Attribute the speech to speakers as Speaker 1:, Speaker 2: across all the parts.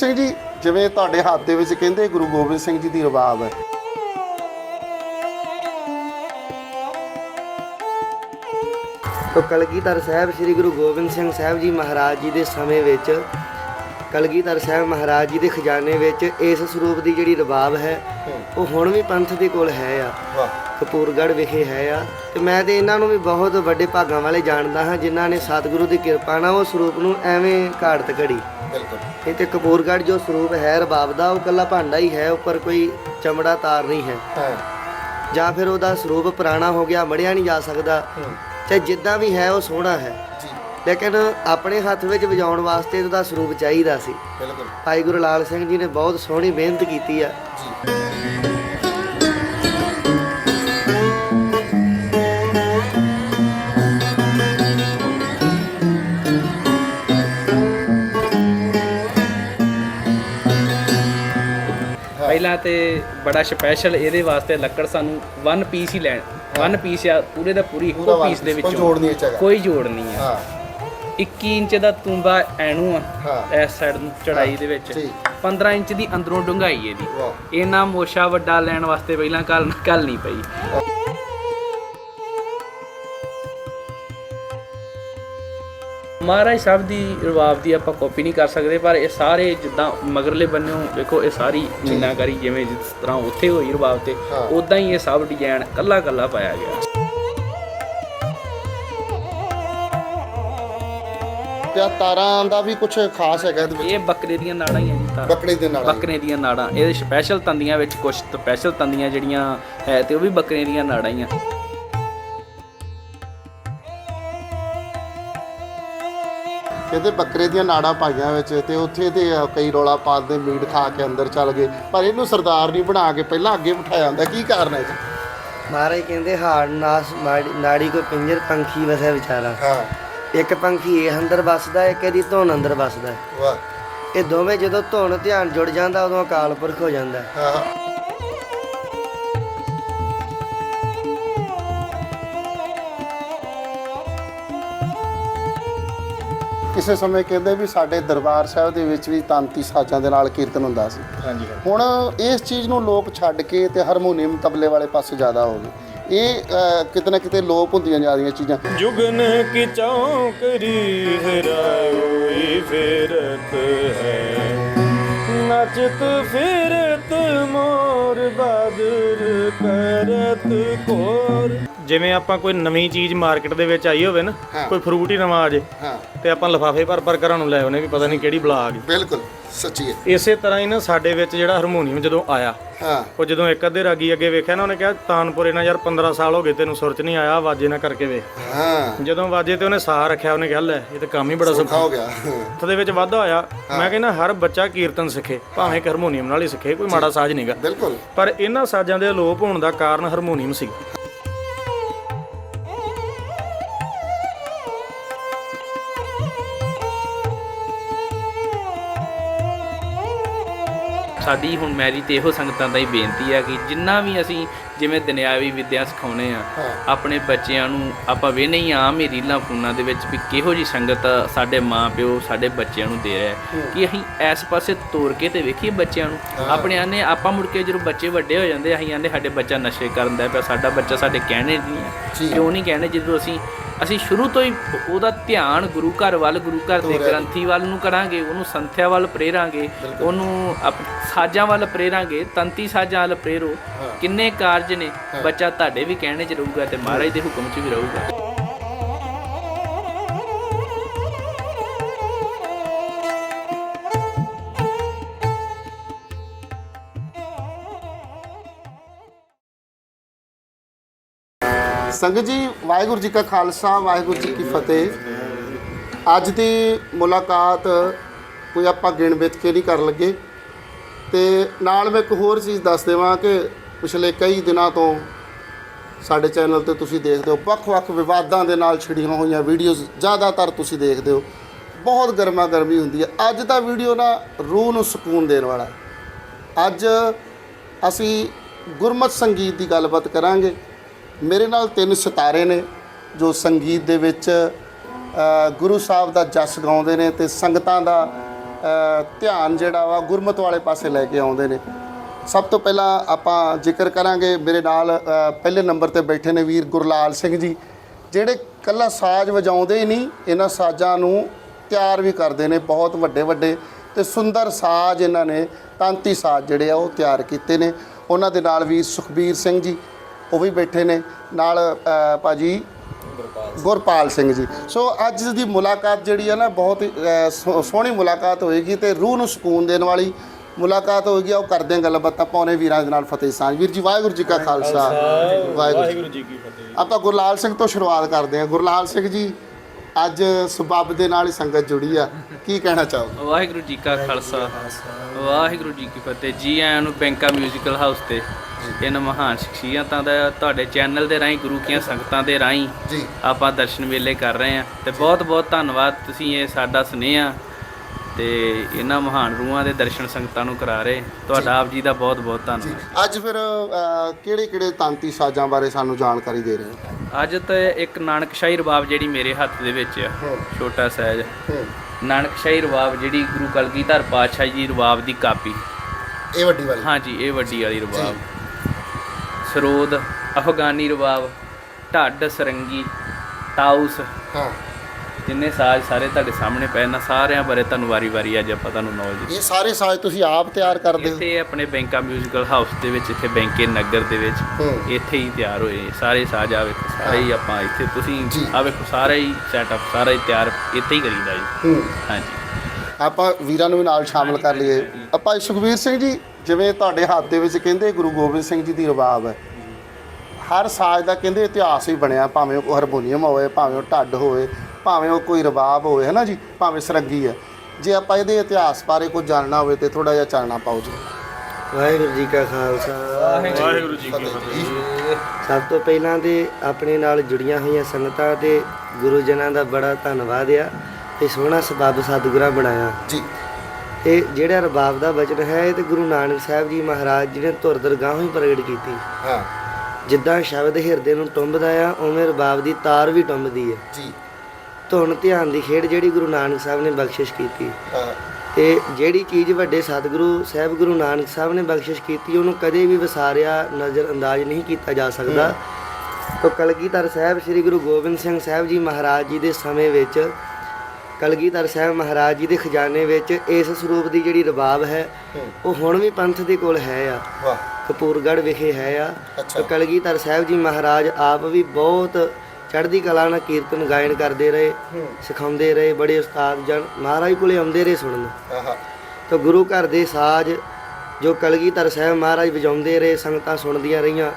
Speaker 1: ਸਿੰਘ ਜੀ, ਜਿਵੇਂ ਤੁਹਾਡੇ ਹੱਥ ਦੇ ਵਿੱਚ ਕਹਿੰਦੇ ਗੁਰੂ ਗੋਬਿੰਦ ਸਿੰਘ ਜੀ ਦੀ ਰਬਾਬ ਹੈ।
Speaker 2: ਤੋ ਕਲਗੀਧਰ ਸਾਹਿਬ, ਸ੍ਰੀ ਗੁਰੂ ਗੋਬਿੰਦ ਸਿੰਘ ਸਾਹਿਬ ਜੀ ਮਹਾਰਾਜ ਜੀ ਦੇ ਸਮੇਂ ਵਿੱਚ ਕਲਗੀਧਰ ਸਾਹਿਬ ਮਹਾਰਾਜ ਜੀ ਦੇ ਖਜ਼ਾਨੇ ਵਿੱਚ ਇਸ ਸਰੂਪ ਦੀ ਜਿਹੜੀ ਰਬਾਬ ਹੈ ਉਹ ਹੁਣ ਵੀ ਪੰਥ ਦੇ ਕੋਲ ਹੈ ਆ।
Speaker 1: ਵਾਹ।
Speaker 2: ਕਪੂਰਗੜ੍ਹ ਵਿਖੇ ਹੈ ਆ। ਤੇ ਮੈਂ ਤੇ ਇਹਨਾਂ ਨੂੰ ਵੀ ਬਹੁਤ ਵੱਡੇ ਭਾਗਾਂ ਵਾਲੇ ਜਾਣਦਾ ਹਾਂ ਜਿਨ੍ਹਾਂ ਨੇ ਸਤਿਗੁਰੂ ਦੀ ਕਿਰਪਾ ਨਾਲ ਉਹ ਸਰੂਪ ਨੂੰ ਐਵੇਂ ਘਾੜਤ ਘੜੀ।
Speaker 1: ਬਿਲਕੁਲ।
Speaker 2: ਇਹ ਤੇ ਕਪੂਰਗੜ੍ਹ ਜੋ ਸਰੂਪ ਹੈ ਰਬਾਬ ਦਾ ਉਹ ਕੱਲਾ ਭਾਂਡਾ ਹੀ ਹੈ ਉੱਪਰ ਕੋਈ ਚਮੜਾ ਤਾਰ ਨਹੀਂ ਹੈ।
Speaker 1: ਹਾਂ।
Speaker 2: ਜਾਂ ਫਿਰ ਉਹਦਾ ਸਰੂਪ ਪੁਰਾਣਾ ਹੋ ਗਿਆ ਮੜਿਆ ਨਹੀਂ ਜਾ ਸਕਦਾ। ਚਾਹੇ ਜਿੱਦਾਂ ਵੀ ਹੈ ਉਹ ਸੋਹਣਾ ਹੈ।
Speaker 1: ਜੀ।
Speaker 2: ਲੇਕਿਨ ਆਪਣੇ ਹੱਥ ਵਿੱਚ ਵਜਾਉਣ ਵਾਸਤੇ ਉਹਦਾ ਸਰੂਪ ਚਾਹੀਦਾ ਸੀ।
Speaker 1: ਬਿਲਕੁਲ।
Speaker 2: ਭਾਈ ਗੁਰੂ ਲਾਲ ਸਿੰਘ ਜੀ ਨੇ ਬਹੁਤ ਸੋਹਣੀ ਮਿਹਨਤ ਕੀਤੀ ਆ।
Speaker 1: ਜੀ।
Speaker 3: ਪਹਿਲਾਂ ਤੇ ਬੜਾ ਸਪੈਸ਼ਲ ਇਹਦੇ ਵਾਸਤੇ ਲੱਕੜ ਸਾਨੂੰ 1 ਪੀਸ ਹੀ ਲੈਣ 1 ਪੀਸ ਆ ਪੂਰੇ ਦਾ ਪੂਰੀ ਇੱਕੋ ਪੀਸ ਦੇ
Speaker 1: piece, ਕੋਈ
Speaker 3: ਵਿੱਚੋਂ।
Speaker 1: ਜੋੜ ਨਹੀਂ ਹੈਗਾ।
Speaker 3: ਕੋਈ ਜੋੜ ਨਹੀਂ ਆ।
Speaker 1: ਹਾਂ।
Speaker 3: 21 ਇੰਚ ਦਾ ਤੂੰਬਾ ਐਣੂ ਆ
Speaker 1: ਹਾਂ।
Speaker 3: ਇਸ ਸਾਈਡ ਨੂੰ ਚੜਾਈ ਦੇ ਵਿੱਚ
Speaker 1: ਠੀਕ।
Speaker 3: 15 ਇੰਚ ਦੀ ਅੰਦਰੋਂ ਡੂੰਘਾਈ ਇਹਦੀ
Speaker 1: ਵਾਹ
Speaker 3: ਇਹਨਾਂ ਮੋਸ਼ਾ ਵੱਡਾ ਲੈਣ ਵਾਸਤੇ ਪਹਿਲਾਂ ਕੱਲ ਕੱਲ ਨਹੀਂ ਪਈ ਮਹਾਰਾਜ ਸਾਹਿਬ ਦੀ ਰਵਾਬ ਦੀ ਆਪਾਂ ਕਾਪੀ ਨਹੀਂ ਕਰ ਸਕਦੇ ਪਰ ਇਹ ਸਾਰੇ ਜਿੱਦਾਂ ਮਗਰਲੇ ਬੰਨਿਓ ਵੇਖੋ ਇਹ ਸਾਰੀ ਮੀਨਾਕਾਰੀ ਜਿਵੇਂ ਜਿਸ ਤਰ੍ਹਾਂ ਉੱਥੇ ਹੋਈ ਰਵਾਬ ਤੇ
Speaker 1: ਹਾਂ।
Speaker 3: ਉਦਾਂ ਹੀ ਇਹ ਸਭ ਡਿਜ਼ਾਈਨ ਕੱਲਾ ਕੱਲਾ ਪਾਇਆ ਗਿਆ
Speaker 1: ਤੇ ਆਹ ਤਾਰਾਂ ਦਾ ਵੀ ਕੁਝ ਖਾਸ ਹੈਗਾ ਇਹਦੇ ਵਿੱਚ।
Speaker 3: ਇਹ ਬੱਕਰੇ ਦੀਆਂ ਨਾੜਾਂ ਹੀ ਆ ਜੀ ਤਾਰਾਂ।
Speaker 1: ਬੱਕਰੇ ਦੇ ਨਾਲ
Speaker 3: ਬੱਕਰੇ ਦੀਆਂ ਨਾੜਾਂ। ਇਹ ਸਪੈਸ਼ਲ ਤੰਦੀਆਂ ਵਿੱਚ ਕੁਝ ਸਪੈਸ਼ਲ ਤੰਦੀਆਂ ਜਿਹੜੀਆਂ ਹੈ ਤੇ ਉਹ ਵੀ ਬੱਕਰੇ ਦੀਆਂ ਨਾੜਾਂ ਹੀ ਆ।
Speaker 1: ਇਹਦੇ ਬੱਕਰੇ ਦੀਆਂ ਨਾੜਾਂ ਪਾਈਆਂ ਵਿੱਚ ਤੇ ਉੱਥੇ ਤੇ ਕਈ ਰੋਲਾ ਪਾਉਂਦੇ ਮੀਟ ਖਾ ਕੇ ਅੰਦਰ ਚੱਲ ਗਏ। ਪਰ ਇਹਨੂੰ ਸਰਦਾਰ ਨਹੀਂ ਬਣਾ ਕੇ ਪਹਿਲਾਂ ਅੱਗੇ ਬਿਠਾਇਆ ਜਾਂਦਾ ਕੀ ਕਾਰਨ ਹੈ ਜੀ
Speaker 2: ਮਹਾਰਾਜ ਕਹਿੰਦੇ ਹਾੜ ਨਾਸ ਮਾੜੀ- ਨਾੜੀ ਕੋ ਪਿੰਜਰ ਪੰਖੀ ਵਸੈ ਵਿਚਾਰਾ।
Speaker 1: ਹਾਂ।
Speaker 2: ਇੱਕ ਪੰਖੀ ਇਹ ਅੰਦਰ ਵੱਸਦਾ ਇੱਕ ਇਹਦੀ ਧੁਨ ਅੰਦਰ ਵੱਸਦਾ।
Speaker 1: ਵਾਹ।
Speaker 2: ਇਹ ਦੋਵੇਂ ਜਦੋਂ ਧੁਨ ਧਿਆਨ ਜੁੜ ਜਾਂਦਾ ਉਦੋਂ ਅਕਾਲ ਪੁਰਖ ਹੋ ਜਾਂਦਾ।
Speaker 1: ਹਾਂ। ਕਿਸੇ ਸਮੇਂ ਕਹਿੰਦੇ ਵੀ ਸਾਡੇ ਦਰਬਾਰ ਸਾਹਿਬ ਦੇ ਵਿੱਚ ਵੀ ਤਾਂਤੀ ਸਾਜ਼ਾਂ ਦੇ ਨਾਲ ਕੀਰਤਨ ਹੁੰਦਾ ਸੀ।
Speaker 4: ਹਾਂਜੀ
Speaker 1: ਹੁਣ ਇਸ ਚੀਜ਼ ਨੂੰ ਲੋਕ ਛੱਡ ਕੇ ਤੇ ਹਾਰਮੋਨੀਅਮ ਤਬਲੇ ਵਾਲੇ ਪਾਸੇ ਜ਼ਿਆਦਾ ਹੋ ਗਏ। ਇਹ ਅ, ਕਿਤੇ ਨਾ ਕਿਤੇ ਲੋਪ ਹੁੰਦੀਆਂ ਜਾ ਰਹੀਆਂ ਚੀਜ਼ਾਂ।
Speaker 4: ਜੁਗਨ ਕੀ ਚੌਕਰੀ ਹਰਾਈ ਫੇਰਤ ਹੈ। ਨਚਤ ਫਿਰਤ ਮੋਰ ਬਾਦਰ ਕਰਤ ਕੋਰ। ਜਿਵੇਂ ਆਪਾਂ ਕੋਈ ਨਵੀਂ ਚੀਜ਼ ਮਾਰਕੀਟ ਦੇ ਵਿੱਚ ਆਈ ਹੋਵੇ ਨਾ
Speaker 1: ਹਾਂ।
Speaker 4: ਕੋਈ ਫਰੂਟ ਹੀ ਨਵਾਂ ਆ ਜੇ
Speaker 1: ਹਾਂ।
Speaker 4: ਤੇ ਆਪਾਂ ਲਫਾਫੇ ਭਰ ਭਰ ਘਰਾਂ ਨੂੰ ਲੈ ਆਉਨੇ ਵੀ ਪਤਾ ਨਹੀਂ ਕਿਹੜੀ ਬਲਾ ਆ। ਗਈ
Speaker 1: ਬਿਲਕੁਲ ਸੱਚੀ ਹੈ।
Speaker 4: ਇਸੇ ਤਰ੍ਹਾਂ ਹੀ ਨਾ ਸਾਡੇ ਵਿੱਚ ਜਿਹੜਾ ਹਾਰਮੋਨੀਅਮ ਜਦੋਂ ਆਇਆ
Speaker 1: ਹਾਂ।
Speaker 4: ਉਹ ਜਦੋਂ ਇੱਕ ਅੱਧੇ ਰਾਗੀ ਅੱਗੇ ਵੇਖਿਆ ਨਾ ਉਹਨੇ ਕਿਹਾ ਤਾਨਪੁਰੇ ਨਾਲ ਯਾਰ 15 ਸਾਲ ਹੋ ਗਏ ਤੈਨੂੰ ਸੁਰ ਚ ਨਹੀਂ ਆਇਆ ਵਾਜੇ ਨਾ ਕਰਕੇ ਵੇਖ।
Speaker 1: ਹਾਂ।
Speaker 4: ਜਦੋਂ ਵਾਜੇ ਤੇ ਉਹਨੇ ਸਾਹ ਰੱਖਿਆ ਉਹਨੇ ਕਿਹਾ ਲੈ ਇਹ ਤਾਂ ਕੰਮ ਹੀ ਬੜਾ
Speaker 1: ਸੌਖਾ
Speaker 4: ਸੌਖਾ
Speaker 1: ਹੋ ਗਿਆ।
Speaker 4: ਹੱਥ ਦੇ ਵਿੱਚ ਵਾਧਾ ਹੋਇਆ। ਮੈਂ ਕਹਿੰਦਾ ਹਰ ਬੱਚਾ ਕੀਰਤਨ ਸਿੱਖੇ ਭਾਵੇਂ ਇੱਕ ਹਾਰਮੋਨੀਅਮ ਨਾਲ ਹੀ ਸਿੱਖੇ ਕੋਈ ਮਾੜਾ ਸਾਜ਼ ਨਹੀਂਗਾ
Speaker 1: ਬਿਲਕੁਲ।
Speaker 4: ਪਰ ਇਹਨਾਂ ਸਾਜ਼ਾਂ ਦੇ ਅਲੋਪ ਹੋਣ ਦਾ ਕਾਰਨ ਹਾਰਮੋਨੀਅਮ ਸੀ।
Speaker 3: ਸਾਡੀ ਹੁਣ ਮੈਰੀ ਤੇ ਇਹੋ ਸੰਗਤਾਂ ਦਾ ਹੀ ਬੇਨਤੀ ਹੈ ਕਿ ਜਿੰਨਾ ਵੀ ਅਸੀਂ ਜਿਵੇਂ ਦੁਨਿਆਵੀ ਵਿੱਦਿਆ ਸਿਖਾਉਣੇ ਆ। ਆਪਣੇ ਬੱਚਿਆਂ ਨੂੰ ਆਪਾਂ ਵੇਖਦੇ ਹੀ ਆ ਆਮ ਹੀ ਰੀਲਾਂ ਫੋਨਾਂ ਦੇ ਵਿੱਚ ਵੀ ਕਿਹੋ ਜੀ ਸੰਗਤ ਸਾਡੇ ਮਾਪਿਓ ਸਾਡੇ ਬੱਚਿਆਂ ਨੂੰ ਦੇ ਰਿਹਾ ਕਿ ਅਸੀਂ ਇਸ ਪਾਸੇ ਤੋਰ ਕੇ ਤੇ ਵੇਖੀਏ ਬੱਚਿਆਂ ਨੂੰ। ਆਪਣੇ ਆਨੇ ਆਪਾਂ ਮੁੜ ਕੇ ਜਦੋਂ ਬੱਚੇ ਵੱਡੇ ਹੋ ਜਾਂਦੇ ਅਸੀਂ ਆਂਦੇ ਸਾਡੇ ਬੱਚਾ ਨਸ਼ੇ ਕਰਨ ਦਾ ਪਿਆ ਸਾਡਾ ਬੱਚਾ ਸਾਡੇ ਕਹਿਣੇ ਨਹੀਂ
Speaker 1: ਜੀ।
Speaker 3: ਹੈ ਕਿਉਂ ਨਹੀਂ ਕਹਿਣੇ? ਜਦੋਂ ਅਸੀਂ ਅਸੀਂ ਸ਼ੁਰੂ ਤੋਂ ਹੀ ਉਹਦਾ ਧਿਆਨ ਗੁਰੂ ਘਰ ਵੱਲ ਗੁਰੂ ਘਰ ਦੇ ਗ੍ਰੰਥੀ ਵੱਲ ਨੂੰ ਕਰਾਂਗੇ ਉਹਨੂੰ ਸੰਥਿਆ ਵੱਲ ਪ੍ਰੇਰਾਂਗੇ ਉਹਨੂੰ ਸਾਜ਼ਾਂ ਵੱਲ ਪ੍ਰੇਰਾਂਗੇ ਤੰਤੀ ਸਾਜ਼ਾਂ ਵੱਲ ਪ੍ਰੇਰੋ। ਕਿੰਨੇ ਕਾਰਜ ਨੇ? ਬੱਚਾ ਤੁਹਾਡੇ ਵੀ ਕਹਿਣੇ 'ਚ ਰਹੂਗਾ ਤੇ ਮਹਾਰਾਜ ਦੇ ਹੁਕਮ 'ਚ ਵੀ ਰਹੂਗਾ।
Speaker 1: ਸੰਗਤ ਜੀ, ਵਾਹਿਗੁਰੂ ਜੀ ਕਾ ਖਾਲਸਾ, ਵਾਹਿਗੁਰੂ ਜੀ ਕੀ ਫਤਿਹ। ਅੱਜ ਦੀ ਮੁਲਾਕਾਤ ਕੋਈ ਆਪਾਂ ਗਿਣ ਵਿੱਥ ਕੇ ਨਹੀਂ ਕਰਨ ਲੱਗੇ। ਤੇ ਨਾਲ ਮੈਂ ਇੱਕ ਹੋਰ ਚੀਜ਼ ਦੱਸ ਦੇਵਾਂ ਕਿ ਪਿਛਲੇ ਕਈ ਦਿਨਾਂ ਤੋਂ ਸਾਡੇ ਚੈਨਲ ਤੇ ਤੁਸੀਂ ਦੇਖਦੇ ਹੋ, ਵੱਖ-ਵੱਖ ਵਿਵਾਦਾਂ ਦੇ ਨਾਲ ਛਿੜੀਆਂ ਹੋਈਆਂ ਵੀਡੀਓਜ਼ ਜ਼ਿਆਦਾਤਰ ਤੁਸੀਂ ਦੇਖਦੇ ਹੋ। ਬਹੁਤ ਗਰਮਾ ਗਰਮੀ ਹੁੰਦੀ ਹੈ। ਅੱਜ ਦਾ ਵੀਡੀਓ ਨਾ ਰੂਹ ਨੂੰ ਸਕੂਨ ਦੇਣ ਵਾਲਾ ਅੱਜ ਅਸੀਂ ਗੁਰਮਤ ਸੰਗੀਤ ਦੀ ਗੱਲਬਾਤ ਕਰਾਂਗੇ। ਮੇਰੇ ਨਾਲ ਤਿੰਨ ਸਿਤਾਰੇ ਨੇ, ਜੋ ਸੰਗੀਤ ਦੇ ਵਿੱਚ ਗੁਰੂ ਸਾਹਿਬ ਦਾ ਜਸ ਗਾਉਂਦੇ ਨੇ ਤੇ ਸੰਗਤਾਂ ਦਾ ਧਿਆਨ ਜਿਹੜਾ ਵਾ ਗੁਰਮਤ ਵਾਲੇ ਪਾਸੇ ਲੈ ਕੇ ਆਉਂਦੇ ਨੇ। ਸਭ ਤੋਂ ਪਹਿਲਾਂ ਆਪਾਂ ਜ਼ਿਕਰ ਕਰਾਂਗੇ ਮੇਰੇ ਨਾਲ ਪਹਿਲੇ ਨੰਬਰ ਤੇ ਬੈਠੇ ਨੇ ਵੀਰ ਗੁਰਲਾਲ ਸਿੰਘ ਜੀ, ਜਿਹੜੇ ਕੱਲਾ ਸਾਜ਼ ਵਜਾਉਂਦੇ ਹੀ ਨਹੀਂ, ਇਹਨਾਂ ਸਾਜ਼ਾਂ ਨੂੰ ਤਿਆਰ ਵੀ ਕਰਦੇ ਨੇ, ਬਹੁਤ ਵੱਡੇ ਵੱਡੇ ਤੇ ਸੁੰਦਰ ਸਾਜ਼ ਇਹਨਾਂ ਨੇ, ਤਾਂਤੀ ਸਾਜ਼ ਜਿਹੜੇ ਆ ਉਹ ਤਿਆਰ ਕੀਤੇ ਨੇ। ਉਹਨਾਂ ਦੇ ਨਾਲ ਵੀਰ ਸੁਖਬੀਰ ਸਿੰਘ ਜੀ ਉਹ ਵੀ ਬੈਠੇ ਨੇ। ਨਾਲ ਭਾਜੀ ਗੁਰਪਾਲ ਸਿੰਘ ਜੀ। ਸੋ ਅੱਜ ਦੀ ਮੁਲਾਕਾਤ ਜਿਹੜੀ ਹੈ ਨਾ ਬਹੁਤ ਸੋਹਣੀ ਮੁਲਾਕਾਤ ਹੋਏਗੀ ਤੇ ਰੂਹ ਨੂੰ ਸਕੂਨ ਦੇਣ ਵਾਲੀ ਮੁਲਾਕਾਤ ਹੋਏਗੀ। ਆਓ ਕਰਦੇ ਹਾਂ ਗੱਲਬਾਤ। ਆਪਾਂ ਪਾਉਣੇ ਵੀਰਾਂ ਦੇ ਨਾਲ ਫਤਿਹ ਸਾਂਝ। ਵੀਰ ਜੀ ਵਾਹਿਗੁਰੂ ਜੀ ਕਾ ਖਾਲਸਾ। ਵਾਹਿਗੁਰੂ ਜੀ
Speaker 4: ਕੀ ਫਤਿਹ।
Speaker 1: ਆਪਾਂ ਗੁਰਲਾਲ ਸਿੰਘ ਤੋਂ ਸ਼ੁਰੂਆਤ ਕਰਦੇ ਹਾਂ। ਗੁਰਲਾਲ ਸਿੰਘ ਜੀ ਅੱਜ ਸਬੱਬ ਦੇ ਨਾਲ ਹੀ ਸੰਗਤ ਜੁੜੀ ਆ। ਕੀ ਕਹਿਣਾ ਚਾਹੋਗੇ?
Speaker 3: ਵਾਹਿਗੁਰੂ ਜੀ ਕਾ ਖਾਲਸਾ। ਵਾਹਿਗੁਰੂ ਜੀ ਕੀ ਫਤਿਹ। ਜੀ ਆਇਆਂ ਨੂੰ ਬੈਂਕਾ ਮਿਊਜ਼ੀਕਲ ਹਾਊਸ ਤੇ। ਇਹਨਾਂ ਮਹਾਨ ਸ਼ਖਸੀਅਤਾਂ ਦਾ ਤੁਹਾਡੇ ਚੈਨਲ ਦੇ ਰਾਹੀਂ ਗੁਰੂ ਕੀਆਂ ਸੰਗਤਾਂ ਦੇ ਰਾਹੀਂ
Speaker 1: ਜੀ।
Speaker 3: ਆਪਾਂ ਦਰਸ਼ਨ ਮੇਲੇ ਕਰ ਰਹੇ ਹਾਂ ਤੇ ਬਹੁਤ ਬਹੁਤ ਧੰਨਵਾਦ ਤੁਸੀਂ ਇਹ ਸਾਡਾ ਸੁਨੇਹਾ ਤੇ ਇਹਨਾਂ ਮਹਾਨ ਰੂਹਾਂ ਦੇ ਦਰਸ਼ਨ ਸੰਗਤਾਂ ਨੂੰ ਕਰਾ ਰਹੇ। ਤੁਹਾਡਾ ਆਪ ਜੀ ਦਾ ਬਹੁਤ ਬਹੁਤ ਧੰਨਵਾਦ।
Speaker 1: ਅੱਜ ਫਿਰ ਕਿਹੜੇ ਕਿਹੜੇ ਤਾਂਤੀ ਸਾਜ਼ਾਂ ਬਾਰੇ ਸਾਨੂੰ ਜਾਣਕਾਰੀ ਦੇ ਰਹੇ ਹੋ?
Speaker 3: ਅੱਜ ਤੇ ਇੱਕ ਨਾਨਕਸ਼ਾਹੀ ਰਬਾਬ ਜਿਹੜੀ ਮੇਰੇ ਹੱਥ ਦੇ ਵਿੱਚ ਆ
Speaker 1: ਹੂੰ।
Speaker 3: ਛੋਟਾ ਸਹਿਜ।
Speaker 1: ਹੂੰ।
Speaker 3: ਨਾਨਕਸ਼ਾਹੀ ਰਬਾਬ ਜਿਹੜੀ ਗੁਰੂ ਕਲਗੀਧਰ ਪਾਤਸ਼ਾਹ ਜੀ ਰਬਾਬ ਦੀ ਕਾਪੀ।
Speaker 1: ਇਹ ਵੱਡੀ ਵਾਲੀ?
Speaker 3: ਹਾਂਜੀ ਇਹ ਵੱਡੀ ਵਾਲੀ ਰਬਾਬ। ਸਰੋਦ ਅਫਗਾਨੀ ਰਬਾਬ ਢੱਡ ਸਰੰਗੀ ਤਾਊਸ।
Speaker 1: ਹਾਂ।
Speaker 3: ਜਿੰਨੇ ਸਾਜ਼ ਸਾਰੇ ਤੁਹਾਡੇ ਸਾਹਮਣੇ ਪਏ ਨਾ ਸਾਰਿਆਂ ਬਾਰੇ ਤੁਹਾਨੂੰ ਵਾਰੀ-ਵਾਰੀ ਅੱਜ ਆਪਾਂ ਤੁਹਾਨੂੰ ਨੌਲੇਜ
Speaker 1: ਇਹ ਸਾਰੇ ਸਾਜ਼ ਤੁਸੀਂ ਆਪ ਤਿਆਰ ਕਰਦੇ ਹੋ।
Speaker 3: ਇੱਥੇ ਆਪਣੇ ਬੈਂਕਾ ਮਿਊਜ਼ੀਕਲ ਹਾਊਸ ਦੇ ਵਿੱਚ ਇੱਥੇ ਬੈਂਕੇ ਨਗਰ ਦੇ ਵਿੱਚ। ਇੱਥੇ ਹੀ ਤਿਆਰ ਹੋਏ ਸਾਰੇ ਸਾਜ਼। ਆ ਵੇਖੋ ਸਾਰੇ ਹੀ ਆਪਾਂ ਇੱਥੇ। ਤੁਸੀਂ ਆ ਵੇਖੋ ਸਾਰਾ ਹੀ ਸੈਟਅਪ ਸਾਰਾ ਹੀ ਤਿਆਰ ਇੱਥੇ ਹੀ ਕਰੀਦਾ ਜੀ। ਹਾਂਜੀ।
Speaker 1: ਆਪਾਂ ਵੀਰਾਂ ਨੂੰ ਵੀ ਨਾਲ ਸ਼ਾਮਲ ਕਰ ਲਈਏ। ਆਪਾਂ ਸੁਖਵੀਰ ਸਿੰਘ ਜੀ ਜਿਵੇਂ ਤੁਹਾਡੇ ਹੱਥ ਦੇ ਵਿੱਚ ਕਹਿੰਦੇ ਗੁਰੂ ਗੋਬਿੰਦ ਸਿੰਘ ਜੀ ਦੀ ਰਬਾਬ ਹੈ। ਹਰ ਸਾਜ਼ ਦਾ ਕਹਿੰਦੇ ਇਤਿਹਾਸ ਹੀ ਬਣਿਆ ਭਾਵੇਂ ਉਹ ਹਾਰਮੋਨੀਅਮ ਹੋਵੇ ਭਾਵੇਂ ਉਹ ਢੱਡ ਹੋਵੇ ਭਾਵੇਂ ਉਹ ਕੋਈ ਰਬਾਬ ਹੋਵੇ ਹੈ ਨਾ ਜੀ? ਭਾਵੇਂ ਸਰੰਗੀ ਹੈ। ਜੇ ਆਪਾਂ ਇਹਦੇ ਇਤਿਹਾਸ ਬਾਰੇ ਕੁਝ ਜਾਣਨਾ ਹੋਵੇ ਤੇ ਥੋੜਾ ਜਿਹਾ ਚਾਨਣਾ ਪਾਓ ਜੀ।
Speaker 2: ਵਾਹਿਗੁਰੂ ਜੀ ਕਾ ਖਾਲਸਾ।
Speaker 4: ਵਾਹਿਗੁਰੂ ਜੀ ਕੀ ਫਤਿਹ।
Speaker 2: ਸਭ ਤੋਂ ਪਹਿਲਾਂ ਤੇ ਆਪਣੇ ਨਾਲ ਜੁੜੀਆਂ ਹੋਈਆਂ ਸੰਗਤਾਂ ਤੇ ਗੁਰੂ ਜਨਾਂ ਦਾ ਬੜਾ ਧੰਨਵਾਦ ਆ। ਤੇ ਸੋਹਣਾ ਸਬੱਬ ਸਤਿਗੁਰਾਂ ਬਣਾਇਆ।
Speaker 1: ਜੀ।
Speaker 2: ਇਹ ਜਿਹੜਾ ਰਬਾਬ ਦਾ ਬਚਨ ਹੈ ਇਹ ਤੇ ਗੁਰੂ ਨਾਨਕ ਸਾਹਿਬ ਜੀ ਮਹਾਰਾਜ ਜੀ ਨੇ ਧੁਰ ਦਰਗਾਹੋਂ ਹੀ ਪ੍ਰਗਟ ਕੀਤੀ।
Speaker 1: ਹਾਂ।
Speaker 2: ਜਿੱਦਾਂ ਸ਼ਬਦ ਹਿਰਦੇ ਨੂੰ ਟੁੰਬਦਾ ਆ ਉਵੇਂ ਰਬਾਬ ਦੀ ਤਾਰ ਵੀ ਟੁੰਬਦੀ ਹੈ।
Speaker 1: ਜੀ।
Speaker 2: ਧੁਨ ਧਿਆਨ ਦੀ ਖੇਡ ਜਿਹੜੀ ਗੁਰੂ ਨਾਨਕ ਸਾਹਿਬ ਨੇ ਬਖਸ਼ਿਸ਼ ਕੀਤੀ।
Speaker 1: ਹਾਂ,
Speaker 2: ਤੇ ਜਿਹੜੀ ਚੀਜ਼ ਵੱਡੇ ਸਤਿਗੁਰੂ ਸਾਹਿਬ ਗੁਰੂ ਨਾਨਕ ਸਾਹਿਬ ਨੇ ਬਖਸ਼ਿਸ਼ ਕੀਤੀ ਉਹਨੂੰ ਕਦੇ ਵੀ ਵਿਸਾਰਿਆ ਨਜ਼ਰ ਅੰਦਾਜ਼ ਨਹੀਂ ਕੀਤਾ ਜਾ ਸਕਦਾ। ਤੋ ਕਲਗੀਧਰ ਸਾਹਿਬ ਸ੍ਰੀ ਗੁਰੂ ਗੋਬਿੰਦ ਸਿੰਘ ਸਾਹਿਬ ਜੀ ਮਹਾਰਾਜ ਜੀ ਦੇ ਸਮੇਂ ਵਿੱਚ ਕਲਗੀਧਰ ਸਾਹਿਬ ਮਹਾਰਾਜ ਜੀ ਦੇ ਖਜ਼ਾਨੇ ਵਿੱਚ ਇਸ ਸਰੂਪ ਦੀ ਜਿਹੜੀ ਰਬਾਬ ਹੈ ਉਹ ਹੁਣ ਵੀ ਪੰਥ ਦੇ ਕੋਲ ਹੈ ਆ।
Speaker 1: ਵਾਹ।
Speaker 2: ਕਪੂਰਗੜ੍ਹ ਵਿਖੇ ਹੈ ਆ। ਕਲਗੀਧਰ ਸਾਹਿਬ ਜੀ ਮਹਾਰਾਜ ਆਪ ਵੀ ਬਹੁਤ ਚੜ੍ਹਦੀ ਕਲਾ ਨਾਲ ਕੀਰਤਨ ਗਾਇਨ ਕਰਦੇ ਰਹੇ ਸਿਖਾਉਂਦੇ ਰਹੇ ਬੜੇ ਉਸਤਾਦ ਜਨ ਮਹਾਰਾਜ ਕੋਲੇ ਆਉਂਦੇ ਰਹੇ ਸੁਣਨ।
Speaker 1: ਆਹਾ।
Speaker 2: ਤਾਂ ਗੁਰੂ ਘਰ ਦੇ ਸਾਜ਼ ਜੋ ਕਲਗੀਧਰ ਸਾਹਿਬ ਮਹਾਰਾਜ ਵਜਾਉਂਦੇ ਰਹੇ ਸੰਗਤਾਂ ਸੁਣਦੀਆਂ ਰਹੀਆਂ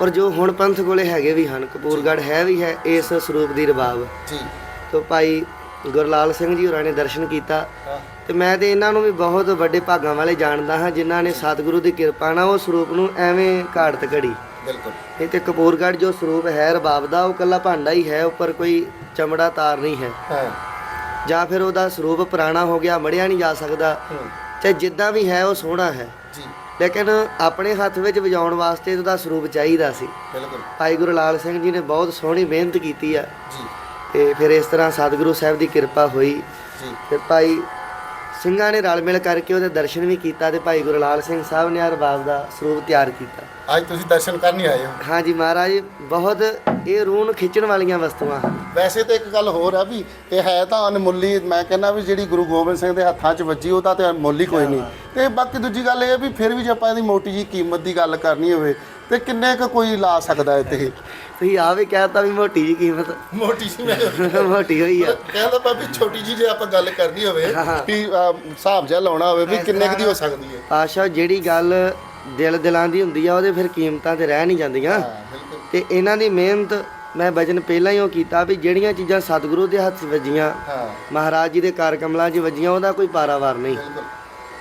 Speaker 2: ਔਰ ਜੋ ਹੁਣ ਪੰਥ ਕੋਲੇ ਹੈਗੇ ਵੀ ਹਨ ਕਪੂਰਗੜ੍ਹ ਹੈ ਵੀ ਹੈ ਇਸ ਸਰੂਪ ਦੀ ਰਬਾਬ।
Speaker 1: ਜੀ।
Speaker 2: ਤੋਂ ਭਾਈ ਗੁਰਲਾਲ ਸਿੰਘ ਜੀ ਹੋਰਾਂ ਨੇ ਦਰਸ਼ਨ ਕੀਤਾ। ਤੇ ਮੈਂ ਤੇ ਇਹਨਾਂ ਨੂੰ ਵੀ ਬਹੁਤ ਵੱਡੇ ਭਾਗਾਂ ਵਾਲੇ ਜਾਣਦਾ ਹਾਂ ਜਿਨ੍ਹਾਂ ਨੇ ਸਤਿਗੁਰੂ ਦੀ ਕਿਰਪਾ ਨਾਲ ਉਹ ਸਰੂਪ ਨੂੰ ਐਵੇਂ ਘਾੜਤ ਘੜੀ
Speaker 1: ਬਿਲਕੁਲ।
Speaker 2: ਇਹ ਤੇ ਕਪੂਰਗੜ੍ਹ ਜੋ ਸਰੂਪ ਹੈ ਰਬਾਬ ਦਾ ਉਹ ਕੱਲਾ ਭਾਂਡਾ ਹੀ ਹੈ ਉੱਪਰ ਕੋਈ ਚਮੜਾ ਤਾਰ ਨਹੀਂ ਹੈ।
Speaker 1: ਹਾਂ।
Speaker 2: ਜਾਂ ਫਿਰ ਉਹਦਾ ਸਰੂਪ ਪੁਰਾਣਾ ਹੋ ਗਿਆ ਮੜਿਆ ਨਹੀਂ ਜਾ ਸਕਦਾ। ਚਾਹੇ ਜਿੱਦਾਂ ਵੀ ਹੈ ਉਹ ਸੋਹਣਾ ਹੈ।
Speaker 1: ਜੀ।
Speaker 2: ਲੇਕਿਨ ਆਪਣੇ ਹੱਥ ਵਿੱਚ ਵਜਾਉਣ ਵਾਸਤੇ ਉਹਦਾ ਸਰੂਪ ਚਾਹੀਦਾ ਸੀ।
Speaker 1: ਬਿਲਕੁਲ।
Speaker 2: ਭਾਈ ਗੁਰੂ ਲਾਲ ਸਿੰਘ ਜੀ ਨੇ ਬਹੁਤ ਸੋਹਣੀ ਮਿਹਨਤ ਕੀਤੀ ਆ।
Speaker 1: ਜੀ।
Speaker 2: ਤੇ ਫਿਰ ਇਸ ਤਰ੍ਹਾਂ ਸਤਿਗੁਰੂ ਸਾਹਿਬ ਦੀ ਕਿਰਪਾ ਹੋਈ।
Speaker 1: ਜੀ।
Speaker 2: ਫਿਰ ਭਾਈ ਸਿੰਘਾਂ ਨੇ ਰਲ ਮਿਲ ਕਰਕੇ ਉਹਦੇ ਦਰਸ਼ਨ ਵੀ ਕੀਤਾ ਤੇ ਭਾਈ ਗੁਰਲਾਲ ਸਿੰਘ ਸਾਹਿਬ ਨੇ ਅਰਬਾਬ ਦਾ ਸਰੂਪ ਤਿਆਰ ਕੀਤਾ।
Speaker 1: ਅੱਜ ਤੁਸੀਂ ਦਰਸ਼ਨ ਕਰਨ ਹੀ ਆਏ ਹੋ।
Speaker 2: ਹਾਂਜੀ ਮਹਾਰਾਜ ਬਹੁਤ ਇਹ ਰੂਹ ਨੂੰ ਖਿੱਚਣ ਵਾਲੀਆਂ ਵਸਤੂਆਂ ਹਨ।
Speaker 1: ਵੈਸੇ ਤਾਂ ਇੱਕ ਗੱਲ ਹੋਰ ਆ ਵੀ ਇਹ ਹੈ ਤਾਂ ਅਨਮੁੱਲੀ ਮੈਂ ਕਹਿੰਦਾ ਵੀ ਜਿਹੜੀ ਗੁਰੂ ਗੋਬਿੰਦ ਸਿੰਘ ਦੇ ਹੱਥਾਂ 'ਚ ਵੱਜੀ ਉਹਦਾ ਤੇ ਅਨਮੁੱਲੀ ਕੋਈ ਨਹੀਂ। ਤੇ ਬਾਕੀ ਦੂਜੀ ਗੱਲ ਇਹ ਵੀ ਫਿਰ ਵੀ ਜੇ ਆਪਾਂ ਇਹਦੀ ਮੋਟੀ ਜੀ ਕੀਮਤ ਦੀ ਗੱਲ ਕਰਨੀ ਹੋਵੇ ਤੇ ਕਿੰਨੇ ਕੁ ਕੋਈ ਲਾ ਸਕਦਾ ਇੱਥੇ?
Speaker 2: ਤੁਸੀਂ ਆ ਵੀ ਕਹਿਤਾ ਵੀ ਮੋਟੀ ਜੀ ਕੀਮਤ।
Speaker 1: ਮੋਟੀ ਜੀ ਮੈਂ
Speaker 2: ਮੋਟੀ ਹੋਈ ਆ।
Speaker 1: ਕਹਿੰਦਾ ਵੀ ਛੋਟੀ ਜੀ ਜੇ ਆਪਾਂ ਗੱਲ ਕਰਨੀ ਹੋਵੇ ਵੀ ਹਿਸਾਬ ਜਿਹਾ ਲਾਉਣਾ ਹੋਵੇ ਵੀ ਕਿੰਨੇ ਕੁ ਦੀ ਹੋ ਸਕਦੀ ਹੈ।
Speaker 2: ਪਾਸ਼ਾ ਜਿਹੜੀ ਗੱਲ ਦਿਲ ਦਿਲਾਂ ਦੀ ਹੁੰਦੀ ਆ ਉਹਦੇ ਫਿਰ ਕੀਮਤਾਂ ਤੇ ਰਹਿ ਨਹੀਂ ਜਾਂਦੀਆਂ। ਤੇ ਇਹਨਾਂ ਦੀ ਮਿਹਨਤ ਮੈਂ ਵਜਨ ਪਹਿਲਾਂ ਹੀ ਉਹ ਕੀਤਾ ਵੀ ਜਿਹੜੀਆਂ ਚੀਜ਼ਾਂ ਸਤਿਗੁਰੂ ਦੇ ਹੱਥ ਵੱਜੀਆਂ
Speaker 1: ਹਾਂ।
Speaker 2: ਮਹਾਰਾਜ ਜੀ ਦੇ ਕਾਰ ਕਮਲਾਂ 'ਚ ਵੱਜੀਆਂ ਉਹਦਾ ਕੋਈ ਪਾਰਾਵਾਰ ਨਹੀਂ।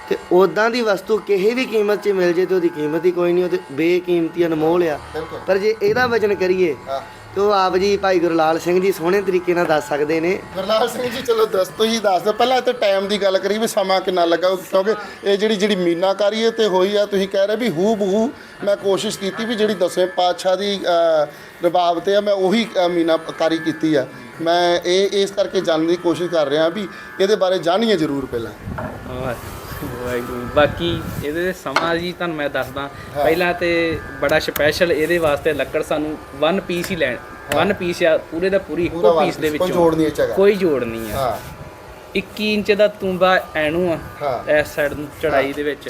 Speaker 2: ਤੇ ਉਦਾਂ ਦੀ ਵਸਤੂ ਕਿਸੇ ਵੀ ਕੀਮਤ 'ਚ ਮਿਲ ਜੇ ਤੇ ਉਹਦੀ ਕੀਮਤ ਹੀ ਕੋਈ ਨਹੀਂ ਉਹ ਤੇ ਬੇਕੀਮਤੀ ਅਨਮੋਲ ਆ।
Speaker 1: ਬਿਲਕੁਲ।
Speaker 2: ਪਰ ਜੇ ਇਹਦਾ ਵਜਨ ਕਰੀਏ
Speaker 1: ਹਾਂ।
Speaker 2: ਤੇ ਉਹ ਆਪ ਜੀ ਭਾਈ ਗੁਰਲਾਲ ਸਿੰਘ ਜੀ ਸੋਹਣੇ ਤਰੀਕੇ ਨਾਲ ਦੱਸ ਸਕਦੇ ਨੇ।
Speaker 1: ਗੁਰਲਾਲ ਸਿੰਘ ਜੀ ਚਲੋ ਦੱਸ ਤੁਸੀਂ ਦੱਸ ਦਿਓ। ਪਹਿਲਾਂ ਤੇ ਟਾਈਮ ਦੀ ਗੱਲ ਕਰੀ ਵੀ ਸਮਾਂ ਕਿੰਨਾ ਲੱਗਾ ਕਿਉਂਕਿ ਇਹ ਜਿਹੜੀ ਜਿਹੜੀ ਮੀਨਾਕਾਰੀ ਹੈ ਤੇ ਹੋਈ ਆ ਤੁਸੀਂ ਕਹਿ ਰਹੇ ਵੀ ਹੂ ਬਹੂ ਮੈਂ ਕੋਸ਼ਿਸ਼ ਕੀਤੀ ਵੀ ਜਿਹੜੀ ਦਸਵੇਂ ਪਾਤਸ਼ਾਹ ਦੀ ਅਹ, ਰਬਾਬ ਤੇ ਆ ਮੈਂ ਉਹੀ ਅਹ, ਮੀਨਾਕਾਰੀ ਕੀਤੀ ਆ। ਮੈਂ ਇਹ ਇਸ ਕਰਕੇ ਜਾਣਨ ਦੀ ਕੋਸ਼ਿਸ਼ ਕਰ ਰਿਹਾ ਵੀ ਇਹਦੇ ਬਾਰੇ ਜਾਣੀਏ ਜ਼ਰੂਰ ਪਹਿਲਾਂ।
Speaker 3: ਵਾਹਿਗੁਰੂ। ਬਾਕੀ ਇਹਦੇ ਤੇ ਸਮਾਂ ਜੀ ਤੁਹਾਨੂੰ ਮੈਂ ਦੱਸਦਾ ਪਹਿਲਾਂ ਤੇ ਬੜਾ ਸਪੈਸ਼ਲ ਇਹਦੇ ਵਾਸਤੇ ਲੱਕੜ ਸਾਨੂੰ ਵਨ ਪੀਸ ਹੀ ਲੈਣ ਵਨ ਪੀਸ ਆ ਪੂਰੇ ਦਾ ਪੂਰੀ ਇੱਕੋ ਪੀਸ ਦੇ
Speaker 1: ਕੋਈ
Speaker 3: ਵਿੱਚੋਂ
Speaker 1: ਜੋੜ ਨਹੀਂ।
Speaker 3: ਕੋਈ ਜੋੜ ਨਹੀਂ ਆ
Speaker 1: ਹਾਂ
Speaker 3: 21 ਇੰਚ ਦਾ ਤੂੰਬਾ ਐਣੂ ਆ। ਇਸ ਸਾਈਡ ਨੂੰ ਚੜਾਈ ਦੇ ਵਿੱਚ।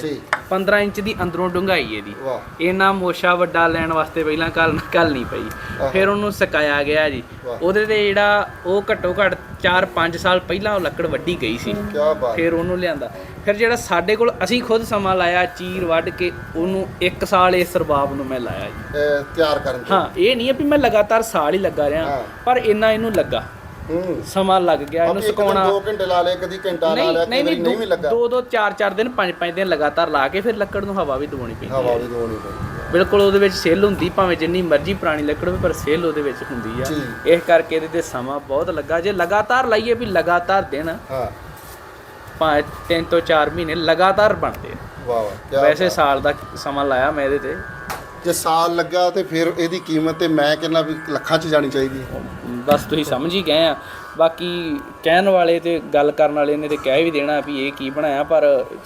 Speaker 3: 15 ਇੰਚ ਦੀ ਅੰਦਰੋਂ ਡੂੰਘਾਈ ਇਹਦੀ।
Speaker 1: ਵਾਹ।
Speaker 3: ਇਹਨਾਂ ਮੋਸ਼ਾ ਵੱਡਾ ਲੈਣ ਵਾਸਤੇ ਪਹਿਲਾਂ ਕੱਲ ਕੱਲ ਨਹੀਂ ਪਈ। ਫਿਰ ਉਹਨੂੰ ਸਕਾਇਆ ਗਿਆ ਜੀ। ਉਹਦੇ ਤੇ ਜਿਹੜਾ ਉਹ ਘੱਟੋ ਘੱਟ 4-5 ਸਾਲ ਪਹਿਲਾਂ ਉਹ ਲੱਕੜ ਵੱਢੀ ਗਈ ਸੀ।
Speaker 1: ਕੀ ਬਾਤ।
Speaker 3: ਫਿਰ ਉਹਨੂੰ ਲਿਆਂਦਾ। ਫਿਰ ਜਿਹੜਾ ਸਾਡੇ ਕੋਲ ਅਸੀਂ ਖੁਦ ਸਮਾਂ ਲਾਇਆ ਚੀਰ ਵੱਢ ਕੇ ਉਹਨੂੰ 1 ਸਾਲ ਇਸ ਰਬਾਬ ਨੂੰ ਮੈਂ ਲਾਇਆ ਜੀ।
Speaker 1: ਤਿਆਰ ਕਰਨ
Speaker 3: ਹਾਂ ਇਹ ਨਹੀਂ ਹੈ ਵੀ ਮੈਂ ਲਗਾਤਾਰ ਸਾਲ ਹੀ ਲੱਗਾ ਰਿਹਾ। ਪਰ ਇੰਨਾ ਇਹਨੂੰ ਲੱਗਾ। ਸਮਾਂ ਲੱਗ ਗਿਆ ਇਹਨੂੰ ਸੁਕਾਉਣਾ।
Speaker 1: ਦੋ ਘੰਟੇ ਲਾ ਲਏ ਕਦੀ ਘੰਟਾ ਲਾ ਲਿਆ
Speaker 3: ਨਹੀਂ
Speaker 1: ਕਦੀ
Speaker 3: ਨਹੀਂ
Speaker 1: ਵੀ ਲੱਗਾ।
Speaker 3: ਦੋ ਦੋ ਚਾਰ ਚਾਰ ਦਿਨ ਪੰਜ ਪੰਜ ਦਿਨ ਲਗਾਤਾਰ ਲਾ ਕੇ ਫਿਰ ਲੱਕੜ ਨੂੰ ਹਵਾ ਵੀ ਦਵਾਉਣੀ ਪੈਂਦੀ
Speaker 1: ਹਵਾ ਵੀ ਦੋਣੀ ਪਈ
Speaker 3: ਬਿਲਕੁਲ ਉਹਦੇ ਵਿੱਚ ਸੇਲ ਹੁੰਦੀ ਭਾਵੇਂ ਜਿੰਨੀ ਮਰਜ਼ੀ ਪੁਰਾਣੀ ਲੱਕੜ ਹੋਵੇ ਪਰ ਸੇਲ ਉਹਦੇ ਵਿੱਚ ਹੁੰਦੀ ਆ। ਇਸ ਕਰਕੇ ਇਹਦੇ ਤੇ ਸਮਾਂ ਬਹੁਤ ਲੱਗਾ। ਜੇ ਲਗਾਤਾਰ ਲਾਈਏ ਵੀ ਲਗਾਤਾਰ ਦਿਨ
Speaker 1: ਹਾਂ।
Speaker 3: ਭਾਵੇਂ ਤਿੰਨ ਤੋਂ 4 ਮਹੀਨੇ ਲਗਾਤਾਰ ਬਣਦੇ।
Speaker 1: ਵਾਹ ਵਾਹ
Speaker 3: ਵੈਸੇ। ਸਾਲ ਦਾ ਸਮਾਂ ਲਾਇਆ ਮੈਂ ਇਹਦੇ ਤੇ।
Speaker 1: ਜੇ ਸਾਲ ਲੱਗਾ ਤੇ ਫਿਰ ਇਹਦੀ ਕੀਮਤ ਤੇ ਮੈਂ ਕਹਿੰਦਾ ਵੀ ਲੱਖਾਂ ਚ ਜਾਣੀ ਚਾਹੀਦੀ ਹੈ।
Speaker 3: ਬਸ ਤੁਸੀਂ ਸਮਝ ਹੀ ਗਏ ਆ। ਬਾਕੀ ਕਹਿਣ ਵਾਲੇ ਤੇ ਗੱਲ ਕਰਨ ਵਾਲੇ ਨੇ ਤੇ ਕਹਿ ਵੀ ਦੇਣਾ ਵੀ ਇਹ ਕੀ ਬਣਾਇਆ ਪਰ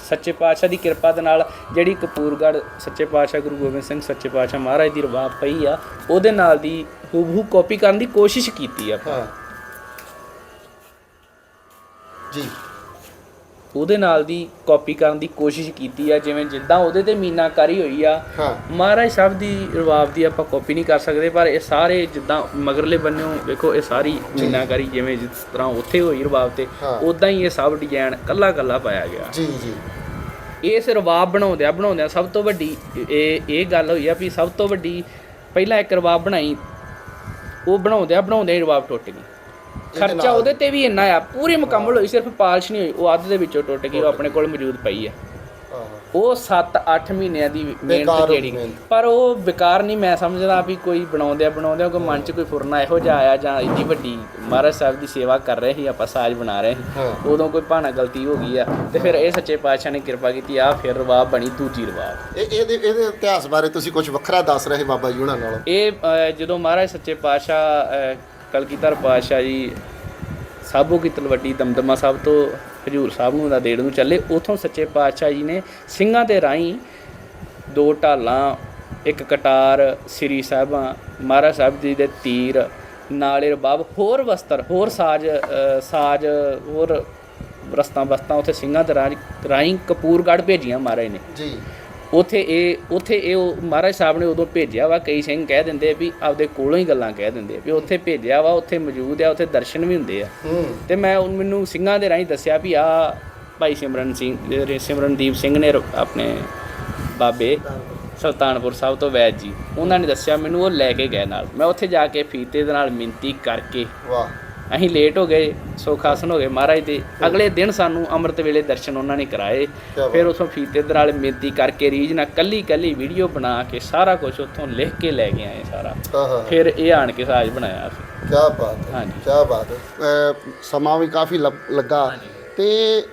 Speaker 3: ਸੱਚੇ ਪਾਤਸ਼ਾਹ ਦੀ ਕਿਰਪਾ ਦੇ ਨਾਲ ਜਿਹੜੀ ਕਪੂਰਗੜ੍ਹ ਸੱਚੇ ਪਾਤਸ਼ਾਹ ਗੁਰੂ ਗੋਬਿੰਦ ਸਿੰਘ ਸੱਚੇ ਪਾਤਸ਼ਾਹ ਮਹਾਰਾਜ ਦੀ ਰਵਾਬ ਪਈ ਆ ਉਹਦੇ ਨਾਲ ਦੀ ਹੂਬਹੂ ਕਾਪੀ ਕਰਨ ਦੀ ਕੋਸ਼ਿਸ਼ ਕੀਤੀ ਆ ਆਪਾਂ
Speaker 1: ਜੀ।
Speaker 3: ਉਹਦੇ ਨਾਲ ਦੀ ਕਾਪੀ ਕਰਨ ਦੀ ਕੋਸ਼ਿਸ਼ ਕੀਤੀ ਆ ਜਿਵੇਂ ਜਿੱਦਾਂ ਉਹਦੇ ਤੇ ਮੀਨਾਕਾਰੀ ਹੋਈ ਆ ਮਹਾਰਾਜ ਸਾਹਿਬ ਦੀ ਰਵਾਬ ਦੀ ਆਪਾਂ ਕਾਪੀ ਨਹੀਂ ਕਰ ਸਕਦੇ ਪਰ ਇਹ ਸਾਰੇ ਜਿੱਦਾਂ ਮਗਰਲੇ ਬੰਨਿਓ ਵੇਖੋ ਇਹ ਸਾਰੀ ਮੀਨਾਕਾਰੀ ਜਿਵੇਂ ਜਿਸ ਤਰ੍ਹਾਂ ਉੱਥੇ ਹੋਈ ਰਵਾਬ ਤੇ। ਉਦਾਂ ਹੀ ਇਹ ਸਭ ਡਿਜ਼ਾਈਨ ਕੱਲਾ ਕੱਲਾ ਪਾਇਆ ਗਿਆ।
Speaker 1: ਜੀ ਜੀ।
Speaker 3: ਇਸ ਰਵਾਬ ਬਣਾਉਂਦਿਆਂ ਬਣਾਉਂਦਿਆਂ ਸਭ ਤੋਂ ਵੱਡੀ ਇਹ ਇਹ ਗੱਲ ਹੋਈ ਆ ਵੀ ਸਭ ਤੋਂ ਵੱਡੀ ਪਹਿਲਾਂ ਇੱਕ ਰਵਾਬ ਬਣਾਈ ਉਹ ਬਣਾਉਂਦਿਆਂ ਬਣਾਉਂਦਿਆਂ ਰਵਾਬ ਟੁੱਟ ਗਈ। ਖਰਚਾ। ਉਹਦੇ ਤੇ ਵੀ ਇੰਨਾ ਆ ਪੂਰੀ ਮੁਕੰਮਲ ਹੋਈ ਸਿਰਫ ਪਾਲਿਸ਼ ਨਹੀਂ ਹੋਈ ਉਹ ਅੱਧ ਦੇ ਵਿੱਚੋਂ ਟੁੱਟ ਗਈ ਉਹ ਆਪਣੇ ਕੋਲ ਮੌਜੂਦ ਪਈ ਆ ਉਹ 7-8 ਮਹੀਨਿਆਂ ਦੀ ਮਿਹਨਤ ਜਿਹੜੀ। ਪਰ ਉਹ ਬੇਕਾਰ ਨਹੀਂ ਮੈਂ ਸਮਝਦਾ ਵੀ ਕੋਈ ਬਣਾਉਂਦਿਆਂ ਬਣਾਉਂਦਿਆਂ ਕੋਈ ਮਨ 'ਚ ਕੋਈ ਫੁਰਨਾ ਇਹੋ ਜਿਹਾ ਆਇਆ ਜਾਂ ਇੰਨੀ ਵੱਡੀ ਮਹਾਰਾਜ ਸਾਹਿਬ ਦੀ ਸੇਵਾ ਕਰ ਰਹੇ ਸੀ ਆਪਾਂ ਸਾਜ ਬਣਾ ਰਹੇ ਸੀ। ਉਦੋਂ ਕੋਈ ਭਾਣਾ ਗਲਤੀ ਹੋ ਗਈ ਆ ਤੇ ਫਿਰ ਇਹ ਸੱਚੇ ਪਾਤਸ਼ਾਹ ਨੇ ਕਿਰਪਾ ਕੀਤੀ ਆ ਫਿਰ ਰਵਾਬ ਬਣੀ ਦੂਜੀ ਰਵਾਬ
Speaker 1: ਇਹ ਇਹਦੇ ਇਹਦੇ ਇਤਿਹਾਸ ਬਾਰੇ ਤੁਸੀਂ ਕੁਝ ਵੱਖਰਾ ਦੱਸ ਰਹੇ ਬਾਬਾ ਜੀ ਉਹਨਾਂ ਨਾਲ
Speaker 3: ਇਹ ਜਦੋਂ ਮਹਾਰਾਜ ਸੱਚੇ ਪਾਤਸ਼ਾਹ ਅ, ਕਲਗੀਧਰ ਪਾਤਸ਼ਾਹ ਜੀ ਸਾਬੋ ਕੀ ਤਲਵੱਡੀ ਦਮਦਮਾ ਸਾਹਿਬ ਤੋਂ ਹਜੂਰ ਸਾਹਿਬ ਨੂੰ ਦਾ ਦੇੜ ਨੂੰ ਚੱਲੇ। ਉਥੋਂ ਸੱਚੇ ਪਾਤਸ਼ਾਹ ਜੀ ਨੇ ਸਿੰਘਾਂ ਦੇ ਰਾਹੀਂ ਦੋ ਢਾਲਾਂ ਇੱਕ ਕਟਾਰ ਸ੍ਰੀ ਸਾਹਿਬਾਂ ਮਹਾਰਾਜ ਸਾਹਿਬ ਜੀ ਦੇ ਤੀਰ ਨਾਲੇ ਰਬਾਬ ਹੋਰ ਵਸਤਰ ਹੋਰ ਸਾਜ ਸਾਜ ਹੋਰ ਰਸਤਾਂ ਬਸਤਾਂ ਉੱਥੇ ਸਿੰਘਾਂ ਦੇ ਰਾਹੀਂ- ਰਾਹੀਂ ਕਪੂਰਗੜ੍ਹ ਭੇਜੀਆਂ ਮਹਾਰਾਜ ਨੇ।
Speaker 1: ਜੀ।
Speaker 3: ਉਥੇ ਇਹ ਉਥੇ ਇਹ ਉਹ ਮਹਾਰਾਜ ਸਾਹਿਬ ਨੇ ਉਦੋਂ ਭੇਜਿਆ ਵਾ ਕਈ ਸਿੰਘ ਕਹਿ ਦਿੰਦੇ ਵੀ ਆਪਦੇ ਕੋਲੋਂ ਹੀ ਗੱਲਾਂ ਕਹਿ ਦਿੰਦੇ ਵੀ ਉੱਥੇ ਭੇਜਿਆ ਵਾ ਉੱਥੇ ਮੌਜੂਦ ਆ ਉੱਥੇ ਦਰਸ਼ਨ ਵੀ ਹੁੰਦੇ ਆ। ਤੇ ਮੈਂ ਉਹ ਮੈਨੂੰ ਸਿੰਘਾਂ ਦੇ ਰਾਹੀਂ ਦੱਸਿਆ ਵੀ ਆ ਭਾਈ ਸਿਮਰਨ ਸਿੰਘ ਸਿਮਰਨਦੀਪ ਸਿੰਘ ਨੇ ਆਪਣੇ ਬਾਬੇ ਸੁਲਤਾਨਪੁਰ ਸਾਹਿਬ ਤੋਂ ਵੈਦ ਜੀ ਉਹਨਾਂ ਨੇ ਦੱਸਿਆ ਮੈਨੂੰ ਉਹ ਲੈ ਕੇ ਗਏ ਨਾਲ। ਮੈਂ ਉੱਥੇ ਜਾ ਕੇ ਫੀਤੇ ਦੇ ਨਾਲ ਮਿੰਤੀ ਕਰਕੇ
Speaker 1: ਵਾਹ।
Speaker 3: ਅਸੀਂ ਲੇਟ ਹੋ ਗਏ ਸੁਖਾਸਨ ਹੋ ਗਏ ਮਹਾਰਾਜ ਦੇ। ਅਗਲੇ ਦਿਨ ਸਾਨੂੰ ਅੰਮ੍ਰਿਤ ਵੇਲੇ ਦਰਸ਼ਨ ਉਹਨਾਂ ਨੇ ਕਰਾਏ। ਫਿਰ ਉਥੋਂ ਫੀਤੇ ਦੇ ਨਾਲ ਮਿਹਨਤੀ ਕਰਕੇ ਰੀਝ ਨਾਲ ਕੱਲੀ ਕੱਲੀ ਵੀਡੀਓ ਬਣਾ ਕੇ ਸਾਰਾ ਕੁਝ ਉੱਥੋਂ ਲਿਖ ਕੇ ਲੈ ਕੇ ਆਏ ਸਾਰਾ। ਫਿਰ ਇਹ ਆਣ ਕੇ ਸਾਜ ਬਣਾਇਆ ਅਸੀਂ।
Speaker 1: ਕੀ ਬਾਤ ਹੈ
Speaker 3: ਹਾਂਜੀ।
Speaker 1: ਕੀ ਬਾਤ ਹੈ। ਸਮਾਂ ਵੀ ਕਾਫੀ ਲੱਗ- ਤੇ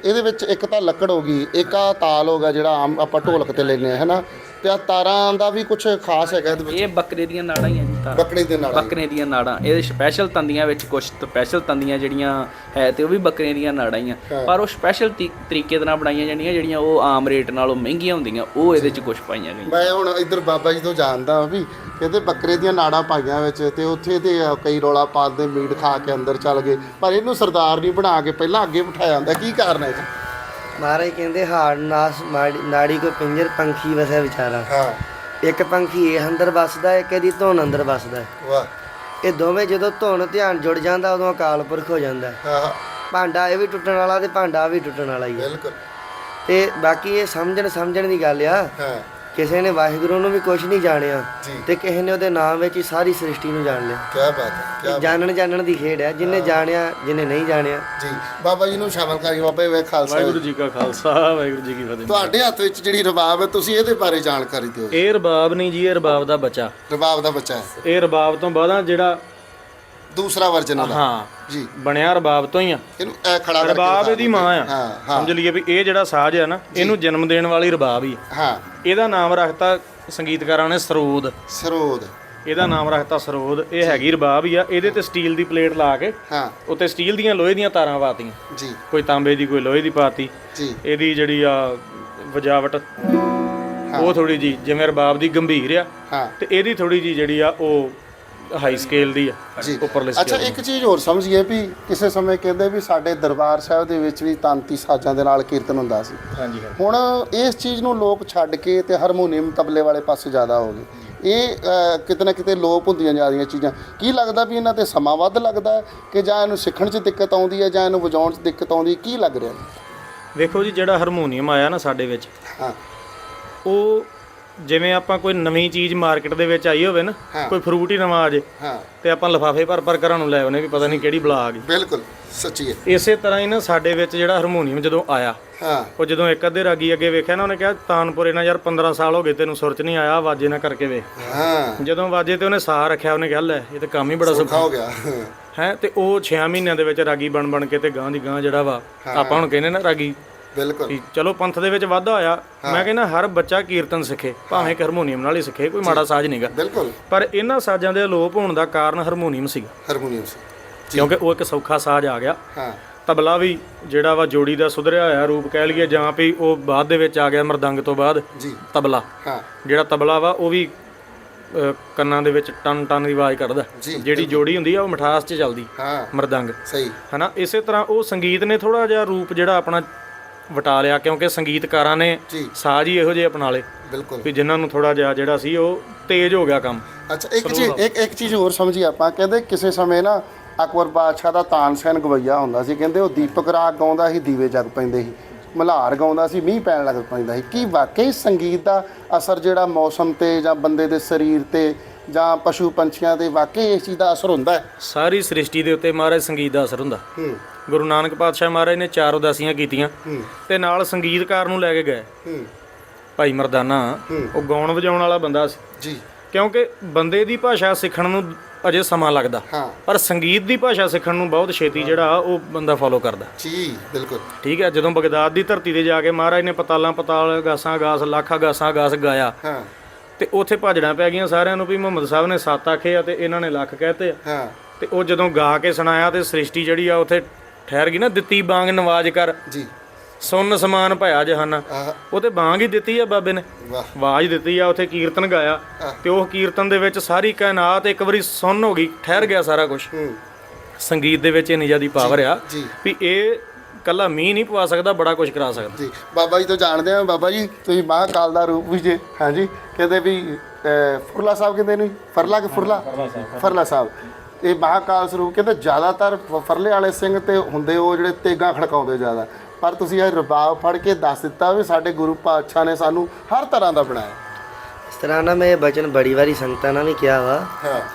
Speaker 1: ਇਹਦੇ ਵਿੱਚ ਇੱਕ ਤਾਂ ਲੱਕੜ ਹੋ ਗਈ ਇੱਕ ਆ ਤਾਲ ਹੋ ਗਿਆ ਜਿਹੜਾ ਆਮ ਆਪਾਂ ਢੋਲਕ ਤੇ ਲੈਨੇ ਆ ਹੈਨਾ ਤੇ ਆ ਤਾਰਾਂ ਦਾ ਵੀ ਕੁਝ ਖਾਸ ਹੈਗਾ ਇਹਦੇ ਵਿੱਚ।
Speaker 3: ਇਹ ਬੱਕਰੇ ਦੀਆਂ ਨਾੜਾਂ ਹੀ ਆ ਜੀ ਤਾਂ
Speaker 1: ਬੱਕਰੀ ਦੇ ਨਾਲ
Speaker 3: ਬੱਕਰੇ ਦੀਆਂ ਨਾੜਾਂ। ਇਹਦੇ ਸਪੈਸ਼ਲ ਤੰਦੀਆਂ ਵਿੱਚ ਕੁਝ ਸਪੈਸ਼ਲ ਤੰਦੀਆਂ ਜਿਹੜੀਆਂ ਹੈ ਤੇ ਉਹ ਵੀ ਬੱਕਰੇ ਦੀਆਂ ਨਾੜਾਂ ਹੀ ਆ। ਪਰ ਉਹ ਸਪੈਸ਼ਲ ਤਰੀਕੇ ਦੇ ਨਾਲ ਬਣਾਈਆਂ ਜਾਂਦੀਆਂ ਜਿਹੜੀਆਂ ਉਹ ਆਮ ਰੇਟ ਨਾਲੋਂ ਮਹਿੰਗੀਆਂ ਹੁੰਦੀਆਂ। ਉਹ ਇਹਦੇ 'ਚ ਕੁਝ ਪਾਈਆਂ ਗਈਆਂ।
Speaker 1: ਮੈਂ ਹੁਣ ਇੱਧਰ ਬਾਬਾ ਜੀ ਤੋਂ ਜਾਣਦਾ ਵੀ ਕਹਿੰਦੇ ਬੱਕਰੇ ਦੀਆਂ ਨਾੜਾਂ ਪਾਈਆਂ ਵਿੱਚ ਤੇ ਉੱਥੇ ਤੇ ਕਈ ਰੌਲਾ ਪਾਦੇ ਮੀਟ ਖਾ ਕੇ ਅੰਦਰ ਚੱਲ ਗਏ। ਪਰ ਇਹਨੂੰ ਸਰਦਾਰ ਨਹੀਂ ਬਣਾ ਕੇ ਪਹਿਲਾਂ ਅੱਗੇ ਬਿਠਾਇਆ ਜਾਂਦਾ ਕੀ ਕਾਰਨ ਹੈ?
Speaker 2: ਮਹਾਰਾਜ ਕਹਿੰਦੇ ਹਾੜ ਨਾਸ ਨਾੜੀ ਕੋ ਪਿੰਜਰ ਪੰਖੀ ਵਸੈ ਵਿਚਾਰਾ।
Speaker 1: ਹਾਂ।
Speaker 2: ਇੱਕ ਪੰਖੀ ਇਹ ਅੰਦਰ ਵੱਸਦਾ ਇੱਕ ਇਹਦੀ ਧੁਨ ਅੰਦਰ ਵੱਸਦਾ।
Speaker 1: ਵਾਹ।
Speaker 2: ਇਹ ਦੋਵੇਂ ਜਦੋਂ ਧੁਨ ਧਿਆਨ ਜੁੜ ਜਾਂਦਾ ਉਦੋਂ ਅਕਾਲ ਪੁਰਖ ਹੋ ਜਾਂਦਾ।
Speaker 1: ਹਾਂ
Speaker 2: ਭਾਂਡਾ ਇਹ ਵੀ ਟੁੱਟਣ ਵਾਲਾ ਤੇ ਭਾਂਡਾ ਵੀ ਟੁੱਟਣ ਵਾਲਾ ਹੀ ਹੈ
Speaker 1: ਬਿਲਕੁਲ।
Speaker 2: ਤੇ ਬਾਕੀ ਇਹ ਸਮਝਣ ਸਮਝਣ ਦੀ ਗੱਲ ਆ।
Speaker 1: ਹਾਂ।
Speaker 2: ਕਿਸੇ ਨੇ ਵਾਹਿਗੁਰੂ ਨੂੰ ਵੀ ਕੁਝ ਨਹੀਂ ਜਾਣਿਆ। ਤੇ ਕਿਸੇ ਨੇ ਉਹਦੇ ਨਾਮ ਵਿੱਚ ਹੀ ਸਾਰੀ ਸ੍ਰਿਸ਼ਟੀ ਨੂੰ ਜਾਣ ਲਿਆ।
Speaker 1: ਕੀ ਬਾਤ ਹੈ ਕੀ
Speaker 2: ਜਾਣਨ ਜਾਣਨ ਦੀ ਖੇਡ ਹੈ ਜਿਨੇ ਜਾਣਿਆ ਜਿਨੇ ਨਹੀਂ ਜਾਣਿਆ।
Speaker 1: ਜੀ ਬਾਬਾ ਜੀ ਨੂੰ ਸ਼ਾਮਲ ਕਰੀ ਬਾਬਾ ਜੀ ਵੇ ਖਾਲਸਾ।
Speaker 4: ਵਾਹਿਗੁਰੂ ਜੀ ਕਾ ਖਾਲਸਾ ਵਾਹਿਗੁਰੂ ਜੀ ਕੀ ਫਤਿਹ।
Speaker 1: ਤੁਹਾਡੇ ਹੱਥ ਵਿੱਚ ਜਿਹੜੀ ਰਬਾਬ ਹੈ ਤੁਸੀਂ ਇਹਦੇ ਬਾਰੇ ਜਾਣਕਾਰੀ ਦਿਓ।
Speaker 4: ਇਹ ਰਬਾਬ ਨਹੀਂ ਜੀ ਇਹ ਰਬਾਬ ਦਾ ਬੱਚਾ।
Speaker 1: ਰਬਾਬ ਦਾ ਬੱਚਾ ਹੈ।
Speaker 4: ਇਹ ਰਬਾਬ ਤੋਂ ਬਾਅਦਾਂ ਜਿਹੜਾ
Speaker 1: ਦੂਸਰਾ ਵਰਜਨ ਉਹਦਾ।
Speaker 4: ਹਾਂ
Speaker 1: ਜੀ।
Speaker 4: ਬਣਿਆ ਰਬਾਬ ਤੋਂ ਹੀ ਆ।
Speaker 1: ਇਹਨੂੰ ਐ ਖੜਾ ਕਰਕੇ
Speaker 4: ਰਬਾਬ ਇਹਦੀ। ਮਾਂ ਆ।
Speaker 1: ਹਾਂ ਹਾਂ।
Speaker 4: ਸਮਝ ਲਈਏ ਵੀ ਇਹ ਜਿਹੜਾ ਸਾਜ਼ ਆ ਨਾ ਇਹਨੂੰ ਜਨਮ ਦੇਣ ਵਾਲੀ ਰਬਾਬ ਹੀ।
Speaker 1: ਹਾਂ।
Speaker 4: ਇਹਦਾ ਨਾਮ ਰੱਖਤਾ ਸੰਗੀਤਕਾਰਾਂ ਨੇ ਸਰੋਦ।
Speaker 1: ਸਰੋਦ।
Speaker 4: ਇਹਦਾ ਨਾਮ ਰੱਖਤਾ ਸਰੋਦ। ਇਹ ਹੈਗੀ ਰਬਾਬ ਹੀ ਆ। ਇਹਦੇ ਤੇ ਸਟੀਲ ਦੀ ਪਲੇਟ ਲਾ ਕੇ
Speaker 1: ਹਾਂ।
Speaker 4: ਉੱਤੇ ਸਟੀਲ ਦੀਆਂ ਲੋਹੇ ਦੀਆਂ ਤਾਰਾਂ ਪਾਤੀਆਂ।
Speaker 1: ਜੀ।
Speaker 4: ਕੋਈ ਤਾਂਬੇ ਦੀ ਕੋਈ ਲੋਹੇ ਦੀ ਪਾਤੀ।
Speaker 1: ਜੀ।
Speaker 4: ਇਹਦੀ ਜਿਹੜੀ ਆ ਵਜਾਵਟ ਉਹ ਥੋੜੀ ਜੀ ਜਿਵੇਂ ਰਬਾਬ ਦੀ ਗੰਭੀਰ ਆ।
Speaker 1: ਹਾਂ।
Speaker 4: ਤੇ ਇਹਦੀ ਥੋੜੀ ਜੀ ਜਿਹੜੀ ਆ ਉਹ ਹਾਈ ਸਕੇਲ ਦੀ ਆ
Speaker 1: ਜੀ।
Speaker 4: ਉੱਪਰਲੇ
Speaker 1: ਅੱਛਾ
Speaker 4: scale
Speaker 1: ਇੱਕ ਚੀਜ਼ ਹੋਰ ਸਮਝੀਏ ਵੀ ਕਿਸੇ ਸਮੇਂ ਕਹਿੰਦੇ ਵੀ ਸਾਡੇ ਦਰਬਾਰ ਸਾਹਿਬ ਦੇ ਵਿੱਚ ਵੀ ਤਾਂਤੀ ਸਾਜ਼ਾਂ ਦੇ ਨਾਲ ਕੀਰਤਨ ਹੁੰਦਾ ਸੀ।
Speaker 4: ਹਾਂਜੀ ਹਾਂਜੀ।
Speaker 1: ਹੁਣ ਇਸ ਚੀਜ਼ ਨੂੰ ਲੋਕ ਛੱਡ ਕੇ ਤੇ ਹਾਰਮੋਨੀਅਮ ਤਬਲੇ ਵਾਲੇ ਪਾਸੇ ਜ਼ਿਆਦਾ ਹੋ ਗਏ। ਇਹ ਅਹ, ਕਿਤੇ ਨਾ ਕਿਤੇ ਲੋਪ ਹੁੰਦੀਆਂ ਜਾ ਰਹੀਆਂ ਚੀਜ਼ਾਂ। ਕੀ ਲੱਗਦਾ ਵੀ ਇਹਨਾਂ ਤੇ ਸਮਾਂ ਵੱਧ ਲੱਗਦਾ ਹੈ ਕਿ ਜਾਂ ਇਹਨੂੰ ਸਿੱਖਣ 'ਚ ਦਿੱਕਤ ਆਉਂਦੀ ਹੈ ਜਾਂ ਇਹਨੂੰ ਵਜਾਉਣ 'ਚ ਦਿੱਕਤ ਆਉਂਦੀ ਹੈ? ਕੀ ਲੱਗ ਰਿਹਾ?
Speaker 4: ਵੇਖੋ ਜੀ ਜਿਹੜਾ ਹਾਰਮੋਨੀਅਮ ਆਇਆ ਨਾ ਸਾਡੇ ਵਿੱਚ
Speaker 1: ਹਾਂ।
Speaker 4: ਉਹ ਜਿਵੇਂ ਆਪਾਂ ਕੋਈ ਨਵੀਂ ਚੀਜ਼ ਮਾਰਕੀਟ ਦੇ ਵਿੱਚ ਆਈ ਹੋਵੇ ਨਾ
Speaker 1: ਹਾਂ।
Speaker 4: ਕੋਈ ਫਰੂਟ ਹੀ ਨਵਾਂ ਆ ਜੇ
Speaker 1: ਹਾਂ।
Speaker 4: ਤੇ ਆਪਾਂ ਲਫਾਫੇ ਭਰ ਭਰ ਘਰਾਂ ਨੂੰ ਲੈ ਆਉਨੇ ਵੀ ਪਤਾ ਨਹੀਂ ਕਿਹੜੀ ਬਲਾ ਆ ਗਈ।
Speaker 1: ਬਿਲਕੁਲ ਸੱਚੀ ਹੈ।
Speaker 4: ਇਸੇ ਤਰ੍ਹਾਂ ਹੀ ਨਾ ਸਾਡੇ ਵਿੱਚ ਜਿਹੜਾ ਹਾਰਮੋਨੀਅਮ ਜਦੋਂ ਆਇਆ
Speaker 1: ਹਾਂ।
Speaker 4: ਉਹ ਜਦੋਂ ਇੱਕ ਅੱਧੇ ਰਾਗੀ ਅੱਗੇ ਵੇਖਿਆ ਨਾ ਉਹਨੇ ਕਿਹਾ ਤਾਨਪੁਰੇ ਨਾਲ ਯਾਰ 15 ਸਾਲ ਹੋ ਗਏ ਤੈਨੂੰ ਸੁਰ ਚ ਨਹੀਂ ਆਇਆ ਵਾਜੇ ਨਾ ਕਰਕੇ ਵੇਖ।
Speaker 1: ਹਾਂ।
Speaker 4: ਜਦੋਂ ਵਾਜੇ ਤੇ ਉਹਨੇ ਸਾਹ ਰੱਖਿਆ ਉਹਨੇ ਕਿਹਾ ਲੈ ਇਹ ਤਾਂ ਕੰਮ ਹੀ ਬੜਾ
Speaker 1: ਸੌਖਾ
Speaker 4: ਸੌਖਾ
Speaker 1: ਹੋ ਗਿਆ।
Speaker 4: ਹੈ। ਤੇ ਉਹ 6 ਮਹੀਨਿਆਂ ਦੇ ਵਿੱਚ ਰਾਗੀ ਬਣ ਬਣ ਕੇ ਤੇ ਗਾਂ ਦੀ ਗਾਂ ਜਿਹੜਾ ਵਾ ਆਪਾਂ ਹੁਣ ਕਹਿੰਦੇ ਨਾ ਰਾਗੀ
Speaker 1: ਬਿਲਕੁਲ।
Speaker 4: ਵੀ ਚਲੋ ਪੰਥ ਦੇ ਵਿੱਚ ਵਾਧਾ ਹੋਇਆ। ਮੈਂ ਕਹਿੰਦਾ ਹਰ ਬੱਚਾ ਕੀਰਤਨ ਸਿੱਖੇ ਭਾਵੇਂ ਕਿ ਹਾਰਮੋਨੀਅਮ ਨਾਲ ਹੀ ਸਿੱਖੇ ਕੋਈ ਮਾੜਾ ਸਾਜ਼ ਨਹੀਂਗਾ
Speaker 1: ਬਿਲਕੁਲ।
Speaker 4: ਪਰ ਇਹਨਾਂ ਸਾਜ਼ਾਂ ਦੇ ਅਲੋਪ ਹੋਣ ਦਾ ਕਾਰਨ ਹਾਰਮੋਨੀਅਮ ਸੀਗਾ।
Speaker 1: ਹਾਰਮੋਨੀਅਮ ਸੀ।
Speaker 4: ਕਿਉਂਕਿ ਉਹ ਇੱਕ ਸੌਖਾ ਸਾਜ਼ ਆ ਗਿਆ।
Speaker 1: ਹਾਂ।
Speaker 4: ਤਬਲਾ ਵੀ ਜਿਹੜਾ ਵਾ ਜੋੜੀ ਦਾ ਸੁਧਰਿਆ ਹੋਇਆ ਰੂਪ ਕਹਿ ਲਈਏ ਜਾਂ ਵੀ ਉਹ ਬਾਅਦ ਦੇ ਵਿੱਚ ਆ ਗਿਆ ਮਰਦੰਗ ਤੋਂ ਬਾਅਦ
Speaker 1: ਜੀ।
Speaker 4: ਤਬਲਾ।
Speaker 1: ਹਾਂ।
Speaker 4: ਜਿਹੜਾ ਤਬਲਾ ਵਾ ਉਹ ਵੀ ਕੰਨਾਂ ਦੇ ਵਿੱਚ ਟਨ ਟਨ ਦੀ ਆਵਾਜ਼ ਕੱਢਦਾ। ਜਿਹੜੀ ਜੋੜੀ ਹੁੰਦੀ ਆ ਉਹ ਮਿਠਾਸ 'ਚ ਚੱਲਦੀ।
Speaker 1: ਹਾਂ।
Speaker 4: ਮਰਦੰਗ।
Speaker 1: ਸਹੀ।
Speaker 4: ਹਨਾ? ਇਸੇ ਤਰ੍ਹਾਂ ਉਹ ਸੰਗੀਤ ਨੇ ਥੋੜਾ ਜਿਹਾ ਰੂਪ ਜਿਹੜਾ ਆਪਣਾ ਵਟਾ ਲਿਆ ਕਿਉਂਕਿ ਸੰਗੀਤਕਾਰਾਂ ਨੇ ਸਾਜ਼ ਹੀ ਇਹੋ ਜਿਹੇ ਅਪਣਾ ਲਏ
Speaker 1: ਬਿਲਕੁਲ।
Speaker 4: ਵੀ ਜਿਨ੍ਹਾਂ ਨੂੰ ਥੋੜਾ ਜਿਹਾ ਜਿਹੜਾ ਸੀ ਉਹ ਤੇਜ਼ ਹੋ ਗਿਆ ਕੰਮ।
Speaker 1: ਅੱਛਾ ਇੱਕ ਚੀਜ਼ ਇੱਕ ਇੱਕ ਚੀਜ਼ ਹੋਰ ਸਮਝੀ ਆਪਾਂ ਕਹਿੰਦੇ ਕਿਸੇ ਸਮੇਂ ਨਾ ਅਕਬਰ ਬਾਦਸ਼ਾਹ ਦਾ ਤਾਨਸੈਨ ਗਵਈਆ ਹੁੰਦਾ ਸੀ ਕਹਿੰਦੇ ਉਹ ਦੀਪਕ ਰਾਗ ਗਾਉਂਦਾ ਸੀ ਦੀਵੇ ਜਗ ਪੈਂਦੇ ਸੀ ਮਲਹਾਰ ਗਾਉਂਦਾ ਸੀ ਮੀਂਹ ਪੈਣ ਲੱਗ ਪੈਂਦਾ ਸੀ। ਕੀ ਵਾਕਈ ਸੰਗੀਤ ਦਾ ਅਸਰ ਜਿਹੜਾ ਮੌਸਮ ਤੇ ਜਾਂ ਬੰਦੇ ਦੇ ਸਰੀਰ ਤੇ ਜਾਂ ਪਸ਼ੂ ਪੰਛੀਆਂ ਤੇ ਵਾਕਈ ਇਸ ਚੀਜ਼ ਦਾ ਅਸਰ ਹੁੰਦਾ ਹੈ?
Speaker 4: ਸਾਰੀ ਸ੍ਰਿਸ਼ਟੀ ਦੇ ਉੱਤੇ ਮਹਾਰਾਜ ਸੰਗੀਤ ਦਾ ਅਸਰ ਹੁੰਦਾ।
Speaker 1: ਹੂੰ।
Speaker 4: ਗੁਰੂ ਨਾਨਕ ਪਾਤਸ਼ਾਹ ਮਹਾਰਾਜ ਨੇ ਚਾਰ ਉਦਾਸੀਆਂ ਕੀਤੀਆਂ ਤੇ ਨਾਲ ਸੰਗੀਤਕਾਰ ਨੂੰ ਲੈ ਕੇ ਗਏ। ਭਾਈ ਮਰਦਾਨਾ ਉਹ ਗਾਉਣ ਵਜਾਉਣ ਵਾਲਾ ਬੰਦਾ ਸੀ।
Speaker 1: ਜੀ।
Speaker 4: ਕਿਉਂਕਿ ਬੰਦੇ ਦੀ ਭਾਸ਼ਾ ਸਿੱਖਣ ਨੂੰ ਅਜੇ ਸਮਾਂ ਲੱਗਦਾ। ਪਰ ਸੰਗੀਤ ਦੀ ਭਾਸ਼ਾ ਸਿੱਖਣ ਨੂੰ ਬਹੁਤ ਛੇਤੀ ਜਿਹੜਾ ਉਹ ਬੰਦਾ ਫੋਲੋ ਕਰਦਾ।
Speaker 1: ਜੀ ਬਿਲਕੁਲ।
Speaker 4: ਠੀਕ ਹੈ ਜਦੋਂ ਬਗਦਾਦ ਦੀ ਧਰਤੀ ਤੇ ਜਾ ਕੇ ਮਹਾਰਾਜ ਨੇ ਪਤਾਲਾਂ ਪਤਾਲ ਗਾਸਾਂ ਗਾਸ ਲੱਖਾਂ ਗਾਸਾਂ ਗਾਸ ਗਾਇਆ।
Speaker 1: ਹਾਂ।
Speaker 4: ਤੇ ਉੱਥੇ ਭਾਜੜਾਂ ਪੈ ਗਈਆਂ ਸਾਰਿਆਂ ਨੂੰ ਵੀ ਮੁਹੰਮਦ ਸਾਹਿਬ ਨੇ ਸੱਤ ਆਖੇ ਆ ਤੇ ਇਹਨਾਂ ਨੇ ਲੱਖ ਕਹਤੇ ਆ।
Speaker 1: ਹਾਂ।
Speaker 4: ਤੇ ਉਹ ਜਦੋਂ ਗਾ ਕੇ ਸੁਣਾਇਆ ਤੇ ਸ੍ਰਿਸ਼ਟੀ ਜਿਹੜੀ ਆ ਉੱਥੇ ਠਹਿਰ ਗਈ ਨਾ ਦਿੱਤੀ ਬਾਂਗ ਨਵਾਜ ਕਰ।
Speaker 1: ਜੀ।
Speaker 4: ਸੁੰਨ ਸਮਾਨ ਭਇਆ ਜਹਾਨਾ। ਉਹ ਤੇ ਬਾਂਗ ਹੀ ਦਿੱਤੀ ਆ ਬਾਬੇ ਨੇ।
Speaker 1: ਵਾਹ।
Speaker 4: ਆਵਾਜ਼ ਦਿੱਤੀ ਆ ਉੱਥੇ ਕੀਰਤਨ ਗਾਇਆ। ਤੇ ਉਹ ਕੀਰਤਨ ਦੇ ਵਿੱਚ ਸਾਰੀ ਕਾਇਨਾਤ ਇੱਕ ਵਾਰੀ ਸੁੰਨ ਹੋ ਗਈ ਠਹਿਰ ਗਿਆ ਸਾਰਾ ਕੁਝ
Speaker 1: ਹੂੰ।
Speaker 4: ਸੰਗੀਤ ਦੇ ਵਿੱਚ ਇੰਨੀ ਜ਼ਿਆਦੀ ਪਾਵਰ ਆ ਵੀ ਇਹ ਕੱਲਾ ਮੀਂਹ ਨਹੀਂ ਪਵਾ ਸਕਦਾ ਬੜਾ ਕੁਝ ਕਰਾ ਸਕਦਾ।
Speaker 1: ਜੀ। ਬਾਬਾ ਜੀ ਤੋਂ ਜਾਣਦੇ ਆ ਬਾਬਾ ਜੀ ਤੁਸੀਂ ਮਹਾਕਾਲ ਦਾ ਰੂਪ ਵੀ ਜੇ ਹਾਂਜੀ ਕਹਿੰਦੇ ਵੀ ਫੁਰਲਾ ਸਾਹਿਬ ਕਹਿੰਦੇ ਨੇ ਫਰਲਾ ਕਿ ਫੁਰਲਾ? ਫਰਲਾ ਸਾਹਿਬ। ਇਹ ਮਹਾਕਾਲ ਸਰੂਪ ਕਹਿੰਦੇ ਜ਼ਿਆਦਾਤਰ ਫਰਲੇ ਵਾਲੇ ਸਿੰਘ ਤੇ ਹੁੰਦੇ ਉਹ ਜਿਹੜੇ ਤੇਗਾ ਖੜਕਾਉਂਦੇ ਜ਼ਿਆਦਾ। ਪਰ ਤੁਸੀਂ ਇਹ ਰਬਾਬ ਫੜ ਕੇ ਦੱਸ ਦਿੱਤਾ ਵੀ ਸਾਡੇ ਗੁਰੂ ਪਾਤਸ਼ਾਹ ਨੇ ਸਾਨੂੰ ਹਰ ਤਰ੍ਹਾਂ ਦਾ ਬਣਾਇਆ।
Speaker 2: ਇਸ ਤਰ੍ਹਾਂ ਨਾ ਮੈਂ ਇਹ ਬਚਨ ਬੜੀ ਵਾਰੀ ਸੰਗਤਾਂ ਨਾਲ ਵੀ ਕਿਹਾ ਵਾ।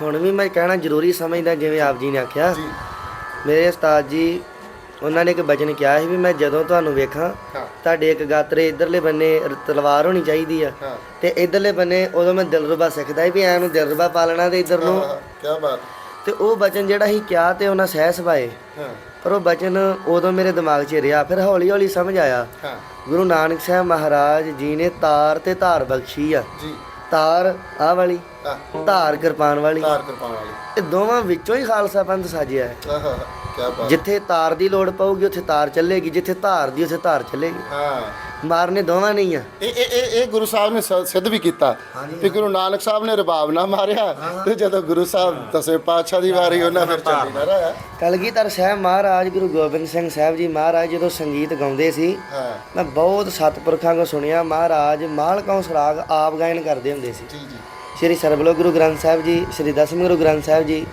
Speaker 2: ਹੁਣ ਵੀ ਮੈਂ ਕਹਿਣਾ ਜ਼ਰੂਰੀ ਸਮਝਦਾ ਜਿਵੇਂ ਆਪ ਜੀ ਨੇ ਆਖਿਆ।
Speaker 1: ਜੀ।
Speaker 2: ਮੇਰੇ ਉਸਤਾਦ ਜੀ ਉਹਨਾਂ ਨੇ ਇੱਕ ਬਚਨ ਕਿਹਾ ਸੀ ਵੀ ਮੈਂ ਜਦੋਂ ਤੁਹਾਨੂੰ ਵੇਖਾਂ ਤੁਹਾਡੇ ਇੱਕ ਗਾਤਰੇ ਇਧਰਲੇ ਬੰਨੇ ਤਲਵਾਰ ਹੋਣੀ ਚਾਹੀਦੀ ਆ। ਤੇ ਇਧਰਲੇ ਬੰਨੇ ਉਦੋਂ ਮੈਂ ਦਿਲਰੂਬਾ ਸਿੱਖਦਾ ਵੀ ਐ ਨੂੰ ਦਿਲਰੂਬਾ ਪਾਲਣਾ ਤੇ ਇਧਰ ਨੂੰ।
Speaker 1: ਕੀ ਬਾਤ।
Speaker 2: ਤੇ ਉਹ ਬਚਨ ਜਿਹੜਾ ਸੀ ਕਿਹਾ ਤੇ ਉਹਨਾਂ ਸਹਿ ਸਵਾਏ
Speaker 1: ਹਾਂ।
Speaker 2: ਪਰ ਉਹ ਬਚਨ ਉਦੋਂ ਮੇਰੇ ਦਿਮਾਗ 'ਚ ਰਿਹਾ ਫਿਰ ਹੌਲੀ ਹੌਲੀ ਸਮਝ ਆਇਆ।
Speaker 1: ਹਾਂ।
Speaker 2: ਗੁਰੂ ਨਾਨਕ ਸਾਹਿਬ ਮਹਾਰਾਜ ਜੀ ਨੇ ਤਾਰ ਤੇ ਧਾਰ ਬਖਸ਼ੀ ਆ।
Speaker 1: ਜੀ।
Speaker 2: ਤਾਰ ਆ ਵਾਲੀ ਧਾਰ ਕਿਰਪਾਨ ਵਾਲੀ।
Speaker 1: ਤਾਰ ਕਿਰਪਾਨ ਵਾਲੀ।
Speaker 2: ਇਹ ਦੋਵਾਂ ਵਿੱਚੋਂ ਹੀ ਖਾਲਸਾ ਪੰਥ ਸਾਜਿਆ ਹੈ।
Speaker 1: ਆਹ ਕੀ ਬਾਤ।
Speaker 2: ਜਿੱਥੇ ਤਾਰ ਦੀ ਲੋੜ ਪਊਗੀ ਉੱਥੇ ਤਾਰ ਚੱਲੇਗੀ। ਜਿੱਥੇ ਧਾਰ ਦੀ ਉੱਥੇ ਧਾਰ ਚੱਲੇਗੀ।
Speaker 1: ਹਾਂ।
Speaker 2: ਮਾਰਨੇ ਦੋਵਾਂ ਨਹੀਂ ਆ।
Speaker 1: ਇਹ ਇਹ ਇਹ ਗੁਰੂ ਸਾਹਿਬ ਨੇ ਸਿੱਧ ਵੀ ਕੀਤਾ। ਕਿ ਗੁਰੂ ਨਾਨਕ ਸਾਹਿਬ ਨੇ ਰਬਾਬ ਨਾ ਮਾਰਿਆ। ਤੇ ਜਦੋਂ ਗੁਰੂ ਸਾਹਿਬ ਦਸਵੇਂ ਪਾਤਸ਼ਾਹ ਦੀ ਵਾਰੀ ਉਹਨਾਂ ਫਿਰ ਚੱਲੀ ਰਿਹਾ
Speaker 2: ਕਲਗੀਧਰ ਸਾਹਿਬ ਮਹਾਰਾਜ ਗੁਰੂ ਗੋਬਿੰਦ ਸਿੰਘ ਸਾਹਿਬ ਜੀ ਮਹਾਰਾਜ ਜਦੋਂ ਸੰਗੀਤ ਗਾਉਂਦੇ ਸੀ ਮੈਂ ਬਹੁਤ ਸਤਿਪੁਰਖਾਂ ਕੋ ਸੁਣਿਆ ਮਹਾਰਾਜ ਮਾਲਕਾਂ ਸਰਾਗ ਆਪ ਗਾਇਨ ਕਰਦੇ ਹੁੰਦੇ ਸੀ।
Speaker 1: ਜੀ ਜੀ।
Speaker 2: ਸ਼੍ਰੀ ਸਰਬਲੋ ਗੁਰੂ ਗ੍ਰੰਥ ਸਾਹਿਬ ਜੀ ਸ਼੍ਰੀ ਦਸਮ ਗੁਰੂ ਗ੍ਰੰਥ ਸਾਹਿਬ ਜੀ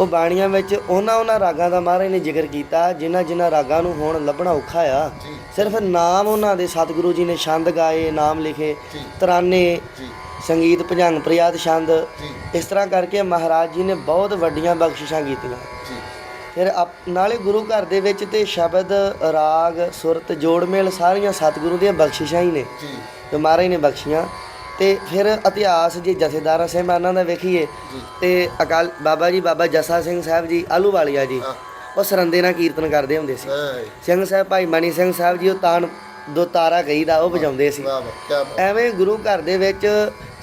Speaker 2: ਉਹ ਬਾਣੀਆਂ ਵਿੱਚ ਉਹਨਾਂ ਉਹਨਾਂ ਰਾਗਾਂ ਦਾ ਮਹਾਰਾਜ ਨੇ ਜ਼ਿਕਰ ਕੀਤਾ ਜਿਨ੍ਹਾਂ ਜਿਨ੍ਹਾਂ ਰਾਗਾਂ ਨੂੰ ਹੁਣ ਲੱਭਣਾ ਔਖਾ ਆ। ਸਿਰਫ ਨਾਮ ਉਹਨਾਂ ਦੇ ਸਤਿਗੁਰੂ ਜੀ ਨੇ ਛੰਦ ਗਾਏ ਨਾਮ ਲਿਖੇ। ਤਰਾਨੇ ਸੰਗੀਤ ਭਜੰਗ ਪ੍ਰਿਆਦ ਛੰਦ। ਇਸ ਤਰ੍ਹਾਂ ਕਰਕੇ ਮਹਾਰਾਜ ਜੀ ਨੇ ਬਹੁਤ ਵੱਡੀਆਂ ਬਖਸ਼ਿਸ਼ਾਂ ਕੀਤੀਆਂ। ਫਿਰ ਨਾਲੇ ਗੁਰੂ ਘਰ ਦੇ ਵਿੱਚ ਤੇ ਸ਼ਬਦ ਰਾਗ ਸੁਰਤ ਜੋੜ ਮੇਲ ਸਾਰੀਆਂ ਸਤਿਗੁਰੂ ਦੀਆਂ ਬਖਸ਼ਿਸ਼ਾਂ ਹੀ ਨੇ।
Speaker 1: ਜੀ।
Speaker 2: ਜੋ ਮਹਾਰਾਜ ਨੇ ਬਖਸ਼ੀਆਂ। ਤੇ ਫਿਰ ਇਤਿਹਾਸ ਜੇ ਜਥੇਦਾਰਾਂ ਸਾਹਿਬਾਨਾਂ ਦਾ ਵੇਖੀਏ। ਤੇ ਅਕਾਲ ਬਾਬਾ ਜੀ ਬਾਬਾ ਜੱਸਾ ਸਿੰਘ ਸਾਹਿਬ ਜੀ ਆਲੂਵਾਲੀਆ ਜੀ
Speaker 1: ਹਾਂ।
Speaker 2: ਉਹ ਸਰੰਦੇ ਨਾਲ ਕੀਰਤਨ ਕਰਦੇ ਹੁੰਦੇ ਸੀ। ਸਿੰਘ ਸਾਹਿਬ ਭਾਈ ਮਣੀ ਸਿੰਘ ਸਾਹਿਬ ਜੀ ਉਹ ਤਾਨ ਦੋ ਤਾਰਾ ਗਈ ਦਾ ਉਹ ਵਜਾਉਂਦੇ ਸੀ। ਐਵੇਂ ਗੁਰੂ ਘਰ ਦੇ ਵਿੱਚ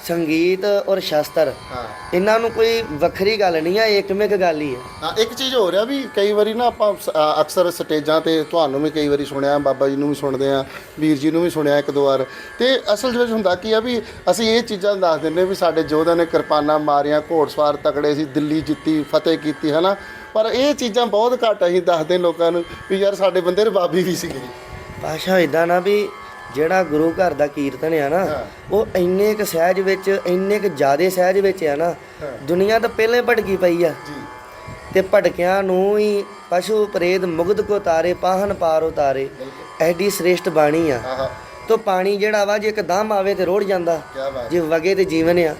Speaker 2: ਸੰਗੀਤ ਔਰ ਸ਼ਾਸਤਰ
Speaker 1: ਹਾਂ।
Speaker 2: ਇਹਨਾਂ ਨੂੰ ਕੋਈ ਵੱਖਰੀ ਗੱਲ ਨਹੀਂ ਆ ਇੱਕਮਿਕ ਗੱਲ ਹੀ ਆ।
Speaker 1: ਹਾਂ ਇੱਕ ਚੀਜ਼ ਹੋ ਰਿਹਾ ਵੀ ਕਈ ਵਾਰੀ ਨਾ ਆਪਾਂ ਸ- ਅ, ਅਕਸਰ ਸਟੇਜਾਂ ਤੇ ਤੁਹਾਨੂੰ ਵੀ ਕਈ ਵਾਰੀ ਸੁਣਿਆ ਬਾਬਾ ਜੀ ਨੂੰ ਵੀ ਸੁਣਦੇ ਆ ਵੀਰ ਜੀ ਨੂੰ ਵੀ ਸੁਣਿਆ ਇੱਕ ਦੋ ਵਾਰ। ਤੇ ਅਸਲ ਵਿੱਚ ਹੁੰਦਾ ਕੀ ਆ ਵੀ ਅਸੀਂ ਇਹ ਚੀਜ਼ਾਂ ਦੱਸ ਦਿੰਦੇ ਵੀ ਸਾਡੇ ਯੋਧਿਆਂ ਨੇ ਕਿਰਪਾਨਾਂ ਮਾਰੀਆਂ ਘੋੜਸਵਾਰ ਤਕੜੇ ਸੀ ਦਿੱਲੀ ਜਿੱਤੀ ਫਤਿਹ ਕੀਤੀ ਹਨਾ? ਪਰ ਇਹ ਚੀਜ਼ਾਂ ਬਹੁਤ ਘੱਟ ਅਸੀਂ ਦੱਸਦੇ ਲੋਕਾਂ ਨੂੰ ਵੀ ਯਾਰ ਸਾਡੇ ਬੰਦੇ ਰਬਾਬੀ ਵੀ ਸੀਗੇ।
Speaker 2: ਪਾਸ਼ਾ ਇਦਾਂ ਨਾ ਵੀ ਜਿਹੜਾ ਗੁਰੂ ਘਰ ਦਾ ਕੀਰਤਨ ਆ ਨਾ। ਉਹ ਇੰਨੇ ਕੁ ਸਹਿਜ ਵਿੱਚ ਇੰਨੇ ਕੁ ਜ਼ਿਆਦੇ ਸਹਿਜ ਵਿੱਚ ਆ ਨਾ ਦੁਨੀਆ ਤਾਂ ਪਹਿਲੇ ਭਟਕੀ ਪਈ ਆ। ਤੇ ਭਟਕਿਆਂ ਨੂੰ ਹੀ ਪਸ਼ੂ ਪ੍ਰੇਤ ਮੁਗਧ ਕੋ ਤਾਰੇ ਪਾਹਨ ਪਾਰ ਉਤਾਰੇ ਐਡੀ ਸ੍ਰੇਸ਼ਟ ਬਾਣੀ ਆ। ਤੋ ਪਾਣੀ ਜਿਹੜਾ ਵਾ ਜੇ ਇੱਕਦਮ ਆਵੇ ਤੇ ਰੋੜ ਜਾਂਦਾ। ਜੇ ਵਗੇ ਤੇ ਜੀਵਨ ਆ।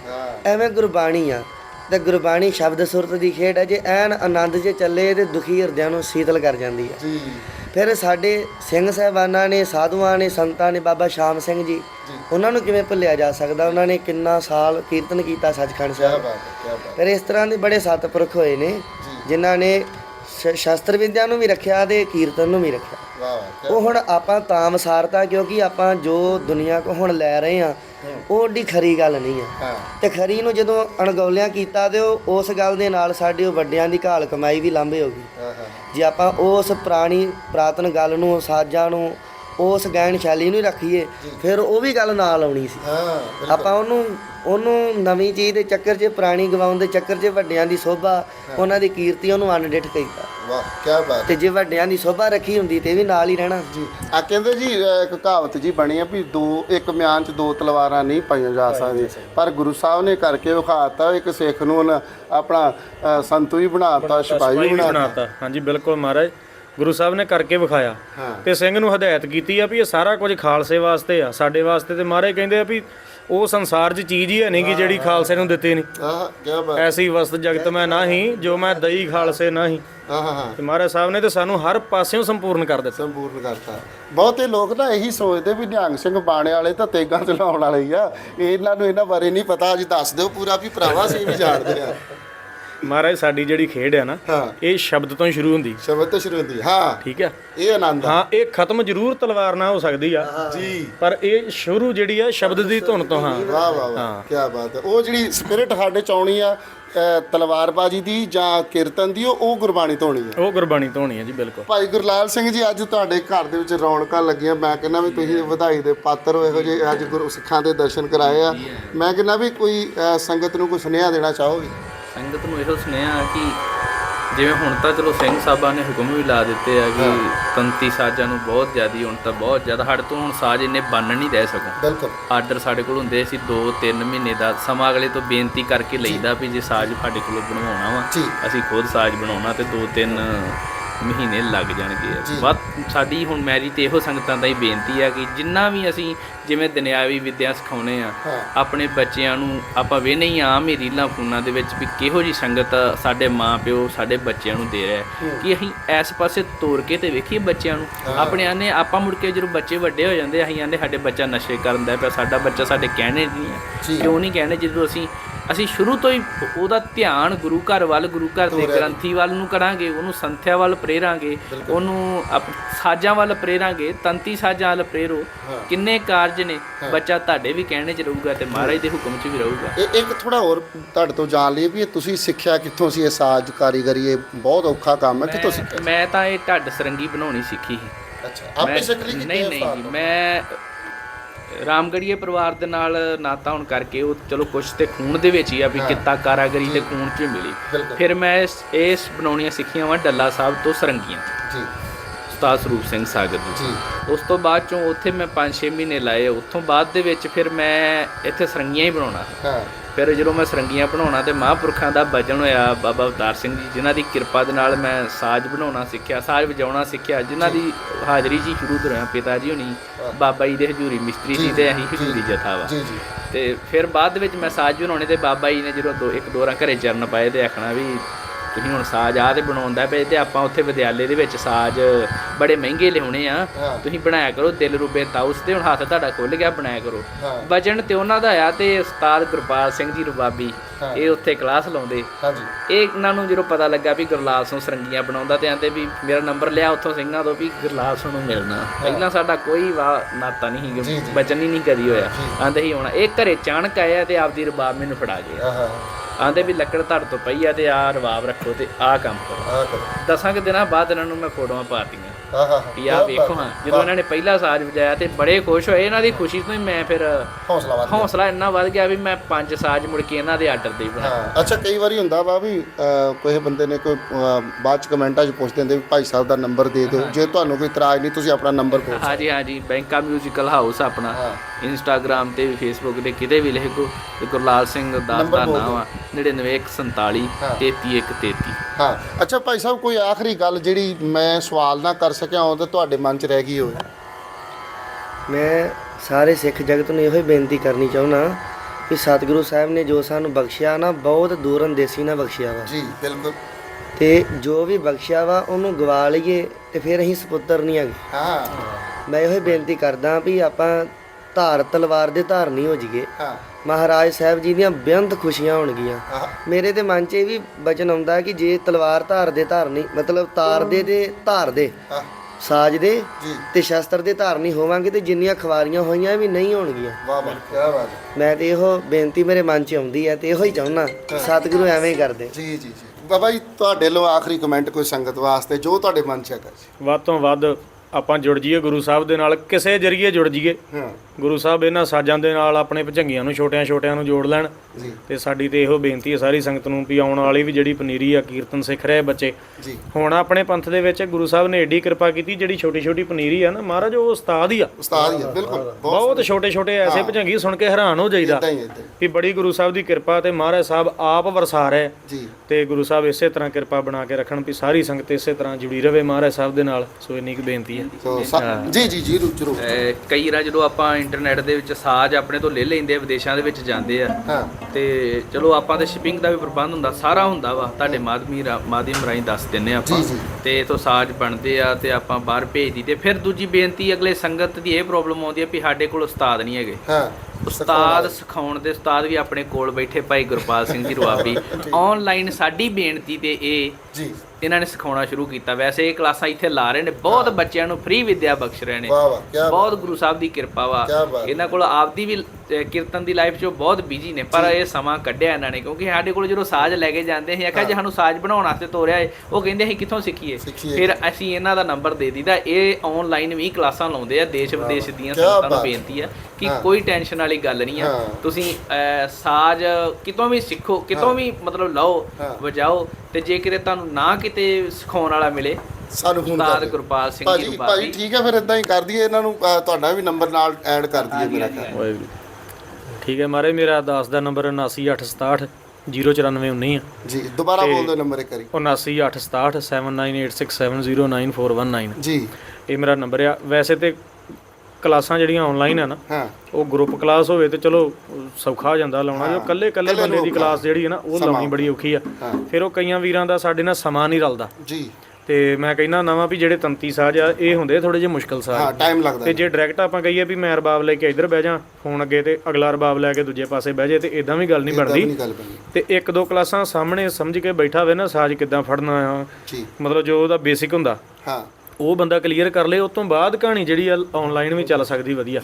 Speaker 2: ਐਵੇਂ ਗੁਰਬਾਣੀ ਆ। ਤੇ ਗੁਰਬਾਣੀ ਸ਼ਬਦ ਸੁਰਤ ਦੀ ਖੇਡ ਹੈ ਜੇ ਐਨ ਆਨੰਦ 'ਚ ਚੱਲੇ ਤੇ ਦੁਖੀ ਹਿਰਦਿਆਂ ਨੂੰ ਸੀਤਲ ਕਰ ਜਾਂਦੀ ਆ।
Speaker 1: ਜੀ।
Speaker 2: ਫਿਰ ਸਾਡੇ ਸਿੰਘ ਸਾਹਿਬਾਨਾਂ ਨੇ ਸਾਧੂਆਂ ਨੇ ਸੰਤਾਂ ਨੇ ਬਾਬਾ ਸ਼ਾਮ ਸਿੰਘ ਜੀ ਉਹਨਾਂ ਨੂੰ ਕਿਵੇਂ ਭੁੱਲਿਆ ਜਾ ਸਕਦਾ? ਉਹਨਾਂ ਨੇ ਕਿੰਨਾ ਸਾਲ ਕੀਰਤਨ ਕੀਤਾ ਸੱਚਖੰਡ ਸਾਹਿਬ? ਫਿਰ ਇਸ ਤਰ੍ਹਾਂ ਦੇ ਬੜੇ ਸਤਪੁਰਖ ਹੋਏ ਨੇ ਜਿਨ੍ਹਾਂ ਨੇ ਸ਼- ਸ਼ਾਸਤਰ ਵਿਦਿਆ ਨੂੰ ਵੀ ਰੱਖਿਆ ਤੇ ਕੀਰਤਨ ਨੂੰ ਵੀ ਰੱਖਿਆ।
Speaker 1: ਵਾਹ
Speaker 2: ਉਹ ਹੁਣ ਆਪਾਂ ਤਾਂ ਵਸਾਰਤਾ ਕਿਉਂਕਿ ਆਪਾਂ ਜੋ ਦੁਨੀਆ ਕੋ ਹੁਣ ਲੈ ਰਹੇ ਆ ਉਹ ਢੀ ਖਰੀ ਗੱਲ ਨਹੀਂ ਆ
Speaker 1: ਹਾਂ।
Speaker 2: ਤੇ ਖਰੀ ਨੂੰ ਜਦੋਂ ਅਣਗੌਲਿਆਂ ਕੀਤਾ ਤੇ ਉਹ ਉਸ ਗੱਲ ਦੇ ਨਾਲ ਸਾਡੀ ਉਹ ਵੱਡਿਆਂ ਦੀ ਘਾਲ ਕਮਾਈ ਵੀ ਲਾਂਭੇ ਹੋ ਗਈ।
Speaker 1: ਹਾਂ ਹਾਂ।
Speaker 2: ਜੇ ਆਪਾਂ ਉਸ ਪੁਰਾਣੀ ਪ੍ਰਾਤਨ ਗੱਲ ਨੂੰ ਸਾਜ਼ਾਂ ਨੂੰ ਉਸ ਗਾਇਨ ਸ਼ੈਲੀ ਨੂੰ ਹੀ ਰੱਖੀਏ ਫਿਰ ਉਹ ਵੀ ਗੱਲ ਨਾਲ ਆਉਣੀ ਸੀ।
Speaker 1: ਹਾਂ।
Speaker 2: ਆਪਾਂ ਉਹਨੂੰ ਉਹਨੂੰ ਨਵੀਂ ਚੀਜ਼ ਦੇ ਚੱਕਰ 'ਚ ਪੁਰਾਣੀ ਗਵਾਉਣ ਦੇ ਚੱਕਰ 'ਚ ਵੱਡਿਆਂ ਦੀ ਸੋਭਾ ਉਹਨਾਂ ਦੀ ਕੀਰਤੀ ਉਹਨੂੰ ਅਨਡਿਠ ਕੀਤਾ
Speaker 1: ਵਾਹ ਕੀ ਬਾਤ
Speaker 2: ਤੇ ਜੇ ਵੱਡਿਆਂ ਦੀ ਸੋਭਾ ਰੱਖੀ ਹੁੰਦੀ ਤੇ ਵੀ ਨਾਲ ਹੀ ਰਹਿਣਾ।
Speaker 1: ਜੀ। ਆ ਕਹਿੰਦੇ ਜੀ ਇੱਕ ਕਹਾਵਤ ਜੀ ਬਣੀ ਆ ਵੀ ਦੋ ਇੱਕ ਮਿਆਨ 'ਚ ਦੋ ਤਲਵਾਰਾਂ ਨਹੀਂ ਪਾਈਆਂ ਜਾ ਸਕਦੀਆਂ। ਪਰ ਗੁਰੂ ਸਾਹਿਬ ਨੇ ਕਰਕੇ ਵਿਖਾਤਾ ਇੱਕ ਸਿੱਖ ਨੂੰ ਆਪਣਾ ਸੰਤੂ ਵੀ ਬਣਾਤਾ ਸਿਪਾਹੀ ਵੀ ਬਣਾਤਾ।
Speaker 4: ਹਾਂਜੀ ਬਿਲਕੁਲ ਮਹਾਰਾਜ। ਗੁਰੂ ਸਾਹਿਬ ਨੇ ਕਰਕੇ ਵਿਖਾਇਆ ਤੇ ਸਿੰਘ ਨੂੰ ਹਦਾਇਤ ਕੀਤੀ ਆ ਵੀ ਇਹ ਸਾਰਾ ਕੁਝ ਖਾਲਸੇ ਵਾਸਤੇ ਆ ਸਾਡੇ ਵਾਸਤੇ ਤੇ ਮਹਾਰਾਜ ਕਹਿੰਦੇ ਆ ਵੀ ਉਹ ਸੰਸਾਰ 'ਚ ਚੀਜ਼ ਹੀ ਹੈ ਨਹੀਂ ਕਿ ਜਿਹੜੀ ਖਾਲਸੇ ਨੂੰ ਦਿੱਤੀ ਨਹੀਂ।
Speaker 1: ਆਹ ਕੀ ਬਾਤ
Speaker 4: ਐਸੀ ਵਸਤ ਜਗਤ ਮੈਂ ਨਾਹੀ ਜੋ ਮੈਂ ਦਈ ਖਾਲਸੇ ਨਾਹੀ।
Speaker 1: ਹਾਂ ਹਾਂ
Speaker 4: ਤੇ ਮਹਾਰਾਜ ਸਾਹਿਬ ਨੇ ਤੇ ਸਾਨੂੰ ਹਰ ਪਾਸਿਓਂ ਸੰਪੂਰਨ ਕਰ ਦਿੱਤਾ।
Speaker 1: ਸੰਪੂਰਨ ਕਰਤਾ। ਬਹੁਤੇ ਲੋਕ ਨਾ ਇਹੀ ਸੋਚਦੇ ਵੀ ਨਿਹੰਗ ਸਿੰਘ ਬਾਣੇ ਵਾਲੇ ਤਾਂ ਤੇਗਾਂ ਚਲਾਉਣ ਵਾਲੇ ਆ। ਇਹਨਾਂ ਨੂੰ ਇਹਨਾਂ ਬਾਰੇ ਨਹੀਂ ਪਤਾ ਅੱਜ ਦੱਸ ਦਿਓ ਪੂਰਾ ਵੀ ਭਰਾਵਾ ਸੀ ਵੀ ਜਾਣਦੇ ਆ।
Speaker 4: ਮਹਾਰਾਜ ਸਾਡੀ ਜਿਹੜੀ ਖੇਡ ਆ ਨਾ
Speaker 1: ਹਾਂ।
Speaker 4: ਇਹ ਸ਼ਬਦ ਤੋਂ ਹੀ ਸ਼ੁਰੂ ਹੁੰਦੀ।
Speaker 1: ਸ਼ਬਦ ਤੋਂ ਸ਼ੁਰੂ ਹੁੰਦੀ ਹਾਂ।
Speaker 4: ਠੀਕ ਆ
Speaker 1: ਇਹ ਆਨੰਦ
Speaker 4: ਹਾਂ ਇਹ ਖਤਮ ਜ਼ਰੂਰ ਤਲਵਾਰ ਨਾਲ ਹੋ ਸਕਦੀ ਆ।
Speaker 1: ਜੀ।
Speaker 4: ਪਰ ਇਹ ਸ਼ੁਰੂ ਜਿਹੜੀ ਆ ਸ਼ਬਦ ਦੀ ਧੁਨ ਤੋਂ ਹਾਂ।
Speaker 1: ਵਾਹ ਵਾਹ ਵਾਹ। ਕੀ ਬਾਤ ਹੈ। ਉਹ ਜਿਹੜੀ ਸਪਿਰਿਟ ਸਾਡੇ ਚ ਆਉਣੀ ਆ ਤਲਵਾਰਬਾਜੀ ਦੀ ਜਾਂ ਕੀਰਤਨ ਦੀ ਉਹ ਗੁਰਬਾਣੀ ਤੋਂ ਹੋਣੀ ਆ।
Speaker 4: ਉਹ ਗੁਰਬਾਣੀ ਤੋਂ ਹੋਣੀ ਆ ਜੀ ਬਿਲਕੁਲ।
Speaker 1: ਭਾਈ ਗੁਰਲਾਲ ਸਿੰਘ ਜੀ ਅੱਜ ਤੁਹਾਡੇ ਘਰ ਦੇ ਵਿੱਚ ਰੌਣਕਾਂ ਲੱਗੀਆਂ। ਮੈਂ ਕਹਿੰਦਾ ਵੀ ਤੁਸੀਂ ਵਧਾਈ ਦੇ ਪਾਤਰ ਹੋ ਇਹੋ ਜਿਹੇ ਅੱਜ ਗੁਰੂ ਸਿੱਖਾਂ ਦੇ ਦਰਸ਼ਨ ਕਰਾਏ ਆ। ਮੈਂ ਕਹਿੰਦਾ ਵੀ ਕੋਈ ਸੰਗਤ ਨੂੰ ਕੋਈ ਸੁਨੇਹਾ ਦੇਣਾ ਚਾਹੋਗੇ?
Speaker 3: ਸੰਗਤ ਨੂੰ ਇਹੋ ਸੁਨੇਹਾ ਕਿ ਜਿਵੇਂ ਹੁਣ ਤਾਂ ਚਲੋ ਸਿੰਘ ਸਾਹਿਬਾਂ ਨੇ ਹੁਕਮ ਵੀ ਲਾ ਦਿੱਤੇ ਆ ਕਿ ਤੰਤੀ ਸਾਜ਼ਾਂ ਨੂੰ ਬਹੁਤ ਜ਼ਿਆਦੀ ਹੁਣ ਤਾਂ ਬਹੁਤ ਜ਼ਿਆਦਾ ਸਾਡੇ ਤੋਂ ਹੁਣ ਸਾਜ਼ ਇੰਨੇ ਬੰਨ ਨਹੀਂ ਰਹਿ ਸਕੋ।
Speaker 1: ਬਿਲਕੁਲ।
Speaker 3: ਆਰਡਰ ਸਾਡੇ ਕੋਲ ਹੁੰਦੇ ਸੀ 2-3 ਮਹੀਨੇ ਦਾ ਸਮਾਂ ਅਗਲੇ ਤੋਂ ਬੇਨਤੀ ਕਰਕੇ ਲਈਦਾ ਵੀ ਜੇ ਸਾਜ਼ ਸਾਡੇ ਕੋਲ ਬਣਵਾਉਣਾ ਵਾ। ਅਸੀਂ ਖੁਦ ਸਾਜ਼ ਬਣਾਉਣਾ ਤੇ 2-3 ਮਹੀਨੇ ਲੱਗ ਜਾਣਗੇ। ਬਸ ਸਾਡੀ ਹੁਣ ਮੈਰੀ ਤੇ ਇਹੋ ਸੰਗਤਾਂ ਦਾ ਹੀ ਬੇਨਤੀ ਆ ਕਿ ਜਿੰਨਾ ਵੀ ਅਸੀਂ ਜਿਵੇਂ ਦੁਨਿਆਵੀ ਵਿੱਦਿਆ ਸਿਖਾਉਨੇ ਆ। ਆਪਣੇ ਬੱਚਿਆਂ ਨੂੰ ਆਪਾਂ ਵੇਨੇ ਹੀ ਆਮ ਹੀ ਰੀਲਾਂ ਫੋਨਾਂ ਦੇ ਵਿੱਚ ਵੀ ਕਿਹੋ ਜੀ ਸੰਗਤ ਸਾਡੇ ਮਾਪਿਓ ਸਾਡੇ ਬੱਚਿਆਂ ਨੂੰ ਦੇ ਰਿਹਾ ਕਿ ਅਸੀਂ ਇਸ ਪਾਸੇ ਤੋਰ ਕੇ ਤੇ ਵੇਖੀਏ ਬੱਚਿਆਂ ਨੂੰ। ਆਪਣੇ ਆਨੇ ਆਪਾਂ ਮੁੜ ਕੇ ਜਦੋਂ ਬੱਚੇ ਵੱਡੇ ਹੋ ਜਾਂਦੇ ਅਸੀਂ ਆਂਦੇ ਸਾਡੇ ਬੱਚਾ ਨਸ਼ੇ ਕਰਨ ਦਾ ਪਿਆ ਸਾਡਾ ਬੱਚਾ ਸਾਡੇ ਕਹਿਣੇ ਨਹੀਂ। ਹੈ ਕਿਉਂ ਨਹੀਂ ਕਹਿਣੇ? ਜਦੋਂ ਅਸੀਂ ਅਸੀਂ ਸ਼ੁਰੂ ਤੋਂ ਹੀ ਉਹਦਾ ਧਿਆਨ ਗੁਰੂ ਘਰ ਵੱਲ ਗੁਰੂ ਘਰ ਦੇ ਗ੍ਰੰਥੀ ਵੱਲ ਨੂੰ ਕਰਾਂਗੇ ਉਹਨੂੰ ਸੰਥਿਆ ਵੱਲ ਪ੍ਰੇਰਾਂਗੇ ਉਹਨੂੰ ਸਾਜ਼ਾਂ ਵੱਲ ਪ੍ਰੇਰਾਂਗੇ ਤੰਤੀ ਸਾਜ਼ਾਂ ਵੱਲ ਪ੍ਰੇਰੋ। ਕਿੰਨੇ ਕਾਰਜ ਨੇ ਬੱਚਾ ਤੁਹਾਡੇ ਵੀ ਕਹਿਣੇ 'ਚ ਰਹੂਗਾ ਤੇ ਮਹਾਰਾਜ ਦੇ ਹੁਕਮ 'ਚ ਵੀ ਰਹੂਗਾ।
Speaker 1: ਇਹ ਇੱਕ ਥੋੜਾ ਹੋਰ ਤੁਹਾਡੇ ਤੋਂ ਜਾਣ ਲਈ ਵੀ ਤੁਸੀਂ ਸਿੱਖਿਆ ਕਿੱਥੋਂ ਸੀ ਇਹ ਸਾਜ਼ ਕਾਰੀਗਰੀ ਇਹ ਬਹੁਤ ਔਖਾ ਕੰਮ ਹੈ ਕਿੱਥੋਂ ਸਿੱਖਿਆ?
Speaker 3: ਮੈਂ- ਤਾਂ ਇਹ ਢੱਡ ਸਰੰਗੀ ਬਣਾਉਣੀ ਸਿੱਖੀ ਸੀ।
Speaker 1: ਅੱਛਾ ਆਪੇ ਸਿੱਖ ਲਈ
Speaker 3: ਨਹੀਂ ਨਹੀਂ ਮੈਂ ਰਾਮਗੜੀਏ ਪਰਿਵਾਰ ਦੇ ਨਾਲ ਨਾਤਾ ਹੋਣ ਕਰਕੇ ਉਹ ਚਲੋ ਕੁਛ ਤੇ ਖੂਨ ਦੇ ਵਿੱਚ ਹੀ ਆ ਵੀ ਕਿੱਤਾ ਕਾਰਾਗਰੀ ਦੇ ਖੂਨ 'ਚ ਮਿਲੀ?
Speaker 1: ਬਿਲਕੁਲ।
Speaker 3: ਫਿਰ ਮੈਂ ਇਸ ਇਸ ਬਣਾਉਣੀਆਂ ਸਿੱਖੀਆਂ ਵਾ ਡੱਲਾ ਸਾਹਿਬ ਤੋਂ ਸਰੰਗੀਆਂ।
Speaker 1: ਜੀ।
Speaker 3: ਉਸਤਾਦ ਸਰੂਪ ਸਿੰਘ ਸਾਗਰ ਜੀ। ਉਸ ਤੋਂ ਬਾਅਦ ਚੋਂ ਉੱਥੇ ਮੈਂ 5-6 ਮਹੀਨੇ ਲਾਏ। ਉੱਥੋਂ ਬਾਅਦ ਦੇ ਵਿੱਚ ਫਿਰ ਮੈਂ ਇੱਥੇ ਸਰੰਗੀਆਂ ਹੀ ਬਣਾਉਣਾ।
Speaker 1: ਹਾਂ।
Speaker 3: ਫਿਰ ਜਦੋਂ ਮੈਂ ਸਰੰਗੀਆਂ ਬਣਾਉਣਾ ਤੇ ਮਹਾਂਪੁਰਖਾਂ ਦਾ ਬਚਨ ਹੋਇਆ ਬਾਬਾ ਅਵਤਾਰ ਸਿੰਘ ਜੀ ਜਿਨ੍ਹਾਂ ਦੀ ਕਿਰਪਾ ਦੇ ਨਾਲ ਮੈਂ ਸਾਜ਼ ਬਣਾਉਣਾ ਸਿੱਖਿਆ ਸਾਜ਼ ਵਜਾਉਣਾ ਸਿੱਖਿਆ। ਜਿਨ੍ਹਾਂ ਦੀ ਹਾਜ਼ਰੀ ਜੀ ਸ਼ੁਰੂ ਤੋਂ ਰਿਹਾ ਪਿਤਾ ਜੀ ਹੋਣੀ ਬਾਬਾ ਜੀ ਦੇ ਹਜ਼ੂਰੀ ਮਿਸਤਰੀ ਜੀ ਤੇ ਅਸੀਂ ਹਜ਼ੂਰੀ ਜਥਾ ਵਾ।
Speaker 1: ਜੀ ਜੀ।
Speaker 3: ਤੇ ਫਿਰ ਬਾਅਦ ਵਿੱਚ ਮੈਂ ਸਾਜ਼ ਬਣਾਉਣੇ ਤੇ ਬਾਬਾ ਜੀ ਨੇ ਜਦੋਂ ਦੋ ਇੱਕ ਦੋ ਰਾਂ ਘਰੇ ਚਰਨ ਪਾਏ ਤੇ ਆਖਣਾ ਵੀ ਤੁਸੀਂ ਹੁਣ ਸਾਜ਼ ਆ ਤੇ ਬਣਾਉਂਦਾ ਪਏ ਤੇ ਆਪਾਂ ਉੱਥੇ ਵਿਦਿਆਲੇ ਦੇ ਵਿੱਚ ਸਾਜ਼ ਬੜੇ ਮਹਿੰਗੇ ਲਿਆਉਣੇ ਆ। ਤੁਸੀਂ ਬਣਾਇਆ ਕਰੋ ਦਿਲ ਰੂਬੇ ਤਾਉਸ ਤੇ ਹੁਣ ਹੱਥ ਤੁਹਾਡਾ ਖੁੱਲ ਗਿਆ ਬਣਾਇਆ ਕਰੋ। ਵਜਨ ਤੇ ਉਹਨਾਂ ਦਾ ਆ ਤੇ ਉਸਤਾਦ ਗੁਰਪਾਲ ਸਿੰਘ ਜੀ ਰੁਬਾਬੀ। ਇਹ ਉੱਥੇ ਕਲਾਸ ਲਾਉਂਦੇ।
Speaker 1: ਹਾਂਜੀ।
Speaker 3: ਇਹ ਇਹਨਾਂ ਨੂੰ ਜਦੋਂ ਪਤਾ ਲੱਗਾ ਵੀ ਗੁਰਲਾਲ ਸਿੰਘ ਸਰੰਗੀਆਂ ਬਣਾਉਂਦਾ ਤੇ ਆਂਦੇ ਵੀ ਮੇਰਾ ਨੰਬਰ ਲਿਆ ਉੱਥੋਂ ਸਿੰਘਾਂ ਤੋਂ ਵੀ ਗੁਰਲਾਲ ਸਿੰਘ ਨੂੰ ਮਿਲਣਾ। ਪਹਿਲਾਂ ਸਾਡਾ ਕੋਈ ਵਾ ਨਾਤਾ ਨਹੀਂ ਸੀ। ਬਚਨ ਹੀ ਨਹੀਂ ਕਦੀ ਹੋਇਆ। ਆਂਦੇ ਹੀ ਹੋਣਾ ਇਹ ਘਰੇ ਚਾਣਕ ਆਇਆ ਤੇ ਆਪਦੀ ਰਬਾਬ ਮੈਨੂੰ ਫੜਾ ਗਿਆ। ਆਂਦੇ ਵੀ ਲੱਕੜ ਧੜ ਤੋਂ ਪਈ ਆ ਤੇ ਆ ਰਬਾਬ ਰੱਖੋ ਤੇ ਆ ਕੰਮ ਕਰੋ।
Speaker 1: ਆਹ ਕਰੋ।
Speaker 3: ਦਸਾਂ ਕੁ ਦਿਨਾਂ ਬਾਅਦ ਇਹਨਾਂ ਨੂੰ ਮੈਂ ਫੋਟੋਆਂ ਪਾਤੀਆਂ।
Speaker 1: ਆਹਾ
Speaker 3: ਵੀ ਆ ਵੇਖੋ ਹਾਂ ਜਦੋਂ ਇਹਨਾਂ ਨੇ ਪਹਿਲਾ ਸਾਜ਼ ਵਜਾਇਆ ਤੇ ਬੜੇ ਖੁਸ਼ ਹੋਏ ਇਹਨਾਂ ਦੀ ਖੁਸ਼ੀ ਤੋਂ ਹੀ ਮੈਂ ਫਿਰ
Speaker 1: ਹੌਸਲਾ ਵੱਧ ਗਿਆ।
Speaker 3: ਹੌਸਲਾ ਇੰਨਾ ਵੱਧ ਗਿਆ ਵੀ ਮੈਂ ਪੰਜ ਸਾਜ਼ ਮੁੜ ਕੇ ਇਹਨਾਂ ਦੇ ਆਰਡਰ ਦੇ ਹੀ ਬਣਾ
Speaker 1: ਹਾਂ ਅੱਛਾ ਕਈ ਵਾਰੀ ਹੁੰਦਾ ਵਾ ਵੀ ਅਹ, ਕੋਈ ਬੰਦੇ ਨੇ ਕੋਈ ਅਹ, ਬਾਅਦ ਚ ਕਮੈਂਟਾਂ 'ਚ ਪੁੱਛ ਦਿੰਦੇ ਵੀ ਭਾਈ ਸਾਹਿਬ ਦਾ ਨੰਬਰ ਦੇ ਦਿਓ। ਜੇ ਤੁਹਾਨੂੰ ਕੋਈ ਇਤਰਾਜ਼ ਨਹੀਂ ਤੁਸੀਂ ਆਪਣਾ ਨੰਬਰ ਬੋਲ
Speaker 3: ਹਾਂਜੀ ਹਾਂਜੀ ਬੈਂਕਾ ਮਿਊਜ਼ੀਕਲ ਹਾਊਸ ਆਪਣਾ।
Speaker 1: ਹਾਂ।
Speaker 3: ਇੰਸਟਾਗ੍ਰam ਤੇ ਵੀ ਫੇਸਬੁੱਕ ਤੇ ਕਿਤੇ ਵੀ ਲਿਖੋ। ਤੇ ਗੁਰਲਾਲ ਸਿੰਘ ਦਾਸ ਦਾ ਨਾਮ ਆ। 99147
Speaker 1: ਹਾਂ।
Speaker 3: 33133
Speaker 1: ਹਾਂ। ਅੱਛਾ ਭਾਈ ਸਾਹਿਬ ਕੋਈ ਆਖਰੀ ਗੱਲ ਜਿਹੜੀ ਮੈਂ ਸਵਾਲ ਨਾ ਕਰ ਸਕਿਆ ਉਹ ਤੇ ਤੁਹਾਡੇ ਮਨ 'ਚ ਰਹਿ ਗਈ ਹੋਵੇ।
Speaker 2: ਮੈਂ ਸਾਰੇ ਸਿੱਖ ਜਗਤ ਨੂੰ ਇਹੋ ਹੀ ਬੇਨਤੀ ਕਰਨੀ ਚਾਹੁੰਦਾ ਕਿ ਸਤਿਗੁਰੂ ਸਾਹਿਬ ਨੇ ਜੋ ਸਾਨੂੰ ਬਖਸ਼ਿਆ ਨਾ ਬਹੁਤ ਦੂਰ ਅੰਦੇਸੀ ਨਾਲ ਬਖਸ਼ਿਆ ਵਾ।
Speaker 1: ਜੀ ਬਿਲਕੁਲ।
Speaker 2: ਤੇ ਜੋ ਵੀ ਬਖਸ਼ਿਆ ਵਾ ਉਹਨੂੰ ਗਵਾ ਲਈਏ ਤੇ ਫਿਰ ਅਸੀਂ ਸਪੁੱਤਰ ਨਹੀਂ ਹੈਗੇ।
Speaker 1: ਹਾਂ।
Speaker 2: ਮੈਂ ਇਹੋ ਹੀ ਬੇਨਤੀ ਕਰਦਾ ਵੀ ਆਪਾਂ ਧਾਰ ਤਲਵਾਰ ਦੇ ਧਾਰ ਨਹੀਂ ਹੋ ਜਾਈਏ।
Speaker 1: ਹਾਂ।
Speaker 2: ਮਹਾਰਾਜ ਸਾਹਿਬ ਜੀ ਦੀਆਂ ਬੇਅੰਤ ਖੁਸ਼ੀਆਂ ਹੋਣਗੀਆਂ। ਮੇਰੇ ਤੇ ਮਨ 'ਚ ਇਹ ਵੀ ਬਚਨ ਆਉਂਦਾ ਕਿ ਜੇ ਤਲਵਾਰ ਧਾਰ ਦੇ ਧਾਰ ਨਹੀਂ ਮਤਲਬ ਤਾਰ ਦੇ ਤੇ ਧਾਰ ਦੇ ਸਾਜ ਦੇ ਤੇ ਸ਼ਸਤਰ ਦੇ ਧਾਰ ਨਹੀਂ ਹੋਵਾਂਗੇ ਤੇ ਜਿੰਨੀਆਂ ਖਵਾਰੀਆਂ ਹੋਈਆਂ ਵੀ ਨਹੀਂ ਹੋਣਗੀਆਂ।
Speaker 1: ਵਾਹ ਵਾਹ ਕੀ ਬਾਤ।
Speaker 2: ਮੈਂ ਤੇ ਇਹੋ ਬੇਨਤੀ ਮੇਰੇ ਮਨ 'ਚ ਆਉਂਦੀ ਹੈ ਤੇ ਇਹੋ ਹੀ ਚਾਹੁੰਦਾ ਸਤਿਗੁਰੂ ਐਵੇਂ ਹੀ ਕਰਦੇ।
Speaker 1: ਜੀ ਜੀ ਜੀ। ਬਾਬਾ ਜੀ ਤੁਹਾਡੇ ਲੋ ਆਖਰੀ ਕਮੈਂਟ ਕੋਈ ਸੰਗਤ ਵਾਸਤੇ ਜੋ ਤੁਹਾਡੇ ਮਨ 'ਚ ਹੈਗਾ ਜੀ।
Speaker 4: ਵੱਧ ਤੋਂ ਵੱਧ ਆਪਾਂ ਜੁੜ ਜਾਈਏ ਗੁਰੂ ਸਾਹਿਬ ਦੇ ਨਾਲ ਕਿਸੇ ਜਰੀਏ ਜੁੜ ਜਾਈਏ।
Speaker 1: ਹਾਂ।
Speaker 4: ਗੁਰੂ ਸਾਹਿਬ ਇਹਨਾਂ ਸਾਜ਼ਾਂ ਦੇ ਨਾਲ ਆਪਣੇ ਭਜੰਗੀਆਂ ਨੂੰ ਛੋਟਿਆਂ ਛੋਟਿਆਂ ਨੂੰ ਜੋੜ ਲੈਣ।
Speaker 1: ਜੀ।
Speaker 4: ਤੇ ਸਾਡੀ ਤੇ ਇਹੋ ਬੇਨਤੀ ਹੈ ਸਾਰੀ ਸੰਗਤ ਨੂੰ ਵੀ ਆਉਣ ਵਾਲੀ ਵੀ ਜਿਹੜੀ ਪਨੀਰੀ ਆ ਕੀਰਤਨ ਸਿੱਖ ਰਹੇ ਬੱਚੇ।
Speaker 1: ਜੀ।
Speaker 4: ਹੁਣ ਆਪਣੇ ਪੰਥ ਦੇ ਵਿੱਚ ਗੁਰੂ ਸਾਹਿਬ ਨੇ ਏਡੀ ਕਿਰਪਾ ਕੀਤੀ ਜਿਹੜੀ ਛੋਟੀ ਛੋਟੀ ਪਨੀਰੀ ਆ ਨਾ ਮਹਾਰਾਜ ਉਹ ਉਸਤਾਦ ਹੀ ਆ।
Speaker 1: ਉਸਤਾਦ ਜੀ ਬਿਲਕੁਲ। ਬਹੁਤ
Speaker 4: ਛੋਟੇ ਛੋਟੇ ਐਸੇ ਭਜੰਗੀ ਸੁਣ ਕੇ ਹੈਰਾਨ ਹੋ ਜਾਈਦਾ
Speaker 1: ਹੀ ਹੀ।
Speaker 4: ਵੀ ਬੜੀ ਗੁਰੂ ਸਾਹਿਬ ਦੀ ਕਿਰਪਾ ਤੇ ਮਹਾਰਾਜ ਸਾਹਿਬ ਆਪ ਵਰਸਾ ਰਹੇ।
Speaker 1: ਜੀ।
Speaker 4: ਤੇ ਗੁਰੂ ਸਾਹਿਬ ਇਸੇ ਤਰ੍ਹਾਂ ਕਿਰਪਾ ਬਣਾ ਕੇ ਰੱਖਣ ਵੀ ਸਾਰੀ ਸੰਗਤ ਇਸੇ ਤਰ੍ਹਾਂ ਜੁੜੀ ਰਵੇ ਮਹਾਰਾਜ ਸਾਹਿਬ ਦੇ ਨਾਲ। ਸੋ ਇੰਨੀ ਕੁ ਬੇਨਤੀ ਹੈ।
Speaker 1: ਸੋ ਸਾ- ਜੀ ਜੀ ਜੀ ਜ਼ਰੂਰ
Speaker 3: ਅਹ ਕਈ ਵਾਰ ਜਦੋਂ ਆਪਾਂ ਇੰਟਰਨੈਟ ਦੇ ਵਿੱਚ ਸਾਜ਼ ਆਪਣੇ ਤੋਂ ਲੈ ਲੈਂਦੇ ਆ ਵਿਦੇਸ਼ਾਂ ਦੇ ਵਿੱਚ ਜਾਂਦੇ ਆ
Speaker 1: ਹਾਂ।
Speaker 3: ਤੇ ਚਲੋ ਆਪਾਂ ਤੇ ਸ਼ਿਪਿੰਗ ਦਾ ਵੀ ਪ੍ਰਬੰਧ ਹੁੰਦਾ ਸਾਰਾ ਹੁੰਦਾ ਵਾ। ਤੁਹਾਡੇ ਮਾਧਮੀ ਰਾ- ਮਾਧਿਅਮ ਰਾਹੀਂ ਦੱਸ ਦਿੰਨੇ ਆ ਆਪਾਂ।
Speaker 1: ਜੀ, ਜੀ।
Speaker 3: ਤੇ ਇਥੋਂ ਸਾਜ਼ ਬਣਦੇ ਆ ਤੇ ਆਪਾਂ ਬਾਹਰ ਭੇਜ ਦੀ ਤੇ ਫਿਰ ਦੂਜੀ ਬੇਨਤੀ ਅਗਲੇ ਸੰਗਤ ਦੀ ਇਹ ਪ੍ਰੋਬਲਮ ਆਉਂਦੀ ਆ ਵੀ ਸਾਡੇ ਕੋਲ ਉਸਤਾਦ ਨਹੀਂ ਹੈਗੇ।
Speaker 1: ਹਾਂ
Speaker 3: ਉਸਤਾਦ ਸਿਖਾਉਣ ਦੇ ਉਸਤਾਦ ਵੀ ਆਪਣੇ ਕੋਲ ਬੈਠੇ ਭਾਈ ਗੁਰਪਾਲ ਸਿੰਘ ਜੀ ਰਵਾਬੀ ਆਨਲਾਈਨ ਸਾਡੀ ਬੇਨਤੀ ਤੇ ਇਹ
Speaker 1: ਜੀ।
Speaker 3: ਇਹਨਾਂ ਨੇ ਸਿਖਾਉਣਾ ਸ਼ੁਰੂ ਕੀਤਾ। ਵੈਸੇ ਇਹ ਕਲਾਸਾਂ ਇੱਥੇ ਲਾ ਰਹੇ ਨੇ। ਬਹੁਤ ਬੱਚਿਆਂ ਨੂੰ ਫ੍ਰੀ ਵਿੱਦਿਆ ਬਖਸ਼ ਰਹੇ ਨੇ।
Speaker 1: ਵਾਹ ਵਾਹ ਕੀ
Speaker 3: ਬਹੁਤ ਗੁਰੂ ਸਾਹਿਬ ਦੀ ਕਿਰਪਾ ਵਾ। ਇਹਨਾਂ ਕੋਲ ਆਪਦੀ ਵੀ ਕੀਰਤਨ ਦੀ ਲਾਈਫ 'ਚ ਬਹੁਤ ਬਿਜ਼ੀ ਨੇ ਪਰ ਇਹ ਸਮਾਂ ਕੱਢਿਆ ਇਹਨਾਂ ਨੇ ਕਿਉਂਕਿ ਸਾਡੇ ਕੋਲ ਜਦੋਂ ਸਾਜ਼ ਲੈ ਕੇ ਜਾਂਦੇ ਸੀ ਆਖਿਆ ਜੇ ਸਾਨੂੰ ਸਾਜ਼ ਬਣਾਉਣ ਵਾਸਤੇ ਤੋਰਿਆ ਏ ਉਹ ਕਹਿੰਦੇ ਅਸੀਂ ਕਿੱਥੋਂ ਸਿੱਖੀਏ। ਫਿਰ ਅਸੀਂ ਇਹਨਾਂ ਦਾ ਨੰਬਰ ਦੇ ਦਿੱਤਾ ਇਹ ਆਨਲਾਈਨ ਵੀ ਕਲਾਸਾਂ ਲਾਉਂਦੇ ਆ ਦੇਸ਼ ਵਿਦੇਸ਼ ਦੀਆਂ ਸੰਗਤਾਂ ਨੂੰ। ਬੇਨਤੀ ਆ ਕਿ। ਕੋਈ ਟੈਨਸ਼ਨ ਵਾਲੀ ਗੱਲ ਨਹੀਂ ਆ। ਤੁਸੀਂ ਸਾਜ਼ ਕਿਤੋਂ ਵੀ ਸਿੱਖੋ ਕਿਤੋਂ ਵੀ ਮਤਲਬ ਲਓ। ਵਜਾਓ ਤੇ ਜੇ ਕਿਤੇ ਤੁਹਾਨੂੰ ਨਾ ਕਿਤੇ ਸਿਖਾਉਣ ਵਾਲਾ ਮਿਲੇ
Speaker 1: ਸਾਨੂੰ ਫੋਨ ਕਰ।
Speaker 3: ਗੁਰਪਾਲ ਸਿੰਘ ਜੀ ਨੂੰ
Speaker 1: ਭਾਜੀ ਠੀਕ ਹੈ ਫਿਰ ਇਦਾਂ ਹੀ ਕਰ ਦਈਏ ਇਹਨਾਂ ਨੂੰ ਤੁਹਾਡਾ ਵੀ ਨੰਬਰ ਨਾਲ ਐਡ ਕਰ ਦਈਏ ਮੇਰਾ
Speaker 4: ਵਾਹਿਗੁਰੂ ਠੀਕ ਹੈ ਮਾਰੇ ਮੇਰਾ ਦਾਸ ਦਾ ਨੰਬਰ 7986 09419 ਆ।
Speaker 1: ਜੀ ਦੁਬਾਰਾ ਬੋਲ ਦਿਓ ਨੰਬਰ ਇੱਕ ਵਾਰੀ।
Speaker 4: 7986 7986709419
Speaker 1: ਜੀ।
Speaker 4: ਇਹ ਮੇਰਾ ਨੰਬਰ ਆ। ਵੈਸੇ ਤੇ ਕਲਾਸਾਂ ਜਿਹੜੀਆਂ ਆਨਲਾਈਨ ਆ ਨਾ
Speaker 1: ਹਾਂ।
Speaker 4: ਉਹ ਗਰੁੱਪ ਕਲਾਸ ਹੋਵੇ ਤੇ ਚਲੋ ਸੌਖਾ ਹੋ ਜਾਂਦਾ ਲਾਉਣਾ। ਜੋ ਕੱਲੇ ਕੱਲੇ
Speaker 1: ਇਕੱਲੇ
Speaker 4: ਬੰਦੇ ਦੀ ਕਲਾਸ ਜਿਹੜੀ ਹੈ ਨਾ ਉਹ ਲਾਉਣੀ ਬੜੀ ਔਖੀ ਆ। ਫਿਰ ਉਹ ਕਈਆਂ ਵੀਰਾਂ ਦਾ ਸਾਡੇ ਨਾਲ ਸਮਾਂ ਨਹੀਂ ਰਲਦਾ।
Speaker 1: ਜੀ।
Speaker 4: ਤੇ ਮੈਂ ਕਹਿੰਦਾ ਨਵਾਂ ਵੀ ਜਿਹੜੇ ਤੰਤੀ ਸਾਜ਼ ਆ ਇਹ ਹੁੰਦੇ ਥੋੜੇ ਜਿਹੇ ਮੁਸ਼ਕਲ ਸਾਜ਼।
Speaker 1: ਹਾਂ ਟਾਈਮ ਲੱਗਦਾ
Speaker 4: ਤੇ ਜੇ। ਡਾਇਰੈਕਟ ਆਪਾਂ ਕਹੀਏ ਵੀ ਮੈਂ ਰਬਾਬ ਲੈ ਕੇ ਇੱਧਰ ਬਹਿ ਜਾ ਫੋਨ ਅੱਗੇ ਤੇ ਅਗਲਾ ਰਬਾਬ ਲੈ ਕੇ ਦੂਜੇ ਪਾਸੇ ਬਹਿ ਜੇ ਤੇ ਇਦਾਂ ਵੀ ਗੱਲ ਨਹੀਂ ਬਣਦੀ। ਤੇ ਇੱਕ ਦੋ ਕਲਾਸਾਂ ਸਾਹਮਣੇ ਸਮਝ ਕੇ ਬੈਠਾ ਹੋਵੇ ਨਾ ਸਾਜ਼ ਕਿੱਦਾਂ ਫੜਨਾ ਆ। ਮਤਲਬ ਜੋ ਉਹਦਾ ਬੇਸਿਕ ਹੁੰਦਾ।
Speaker 1: ਹਾਂ।
Speaker 4: ਉਹ ਬੰਦਾ ਕਲੀਅਰ ਕਰ ਲੇ ਉਸ ਤੋਂ ਬਾਅਦ ਕਹਾਣੀ ਜਿਹੜੀ ਆ ਆਨਲਾਈਨ ਵੀ ਚੱਲ ਸਕਦੀ ਵਧੀਆ।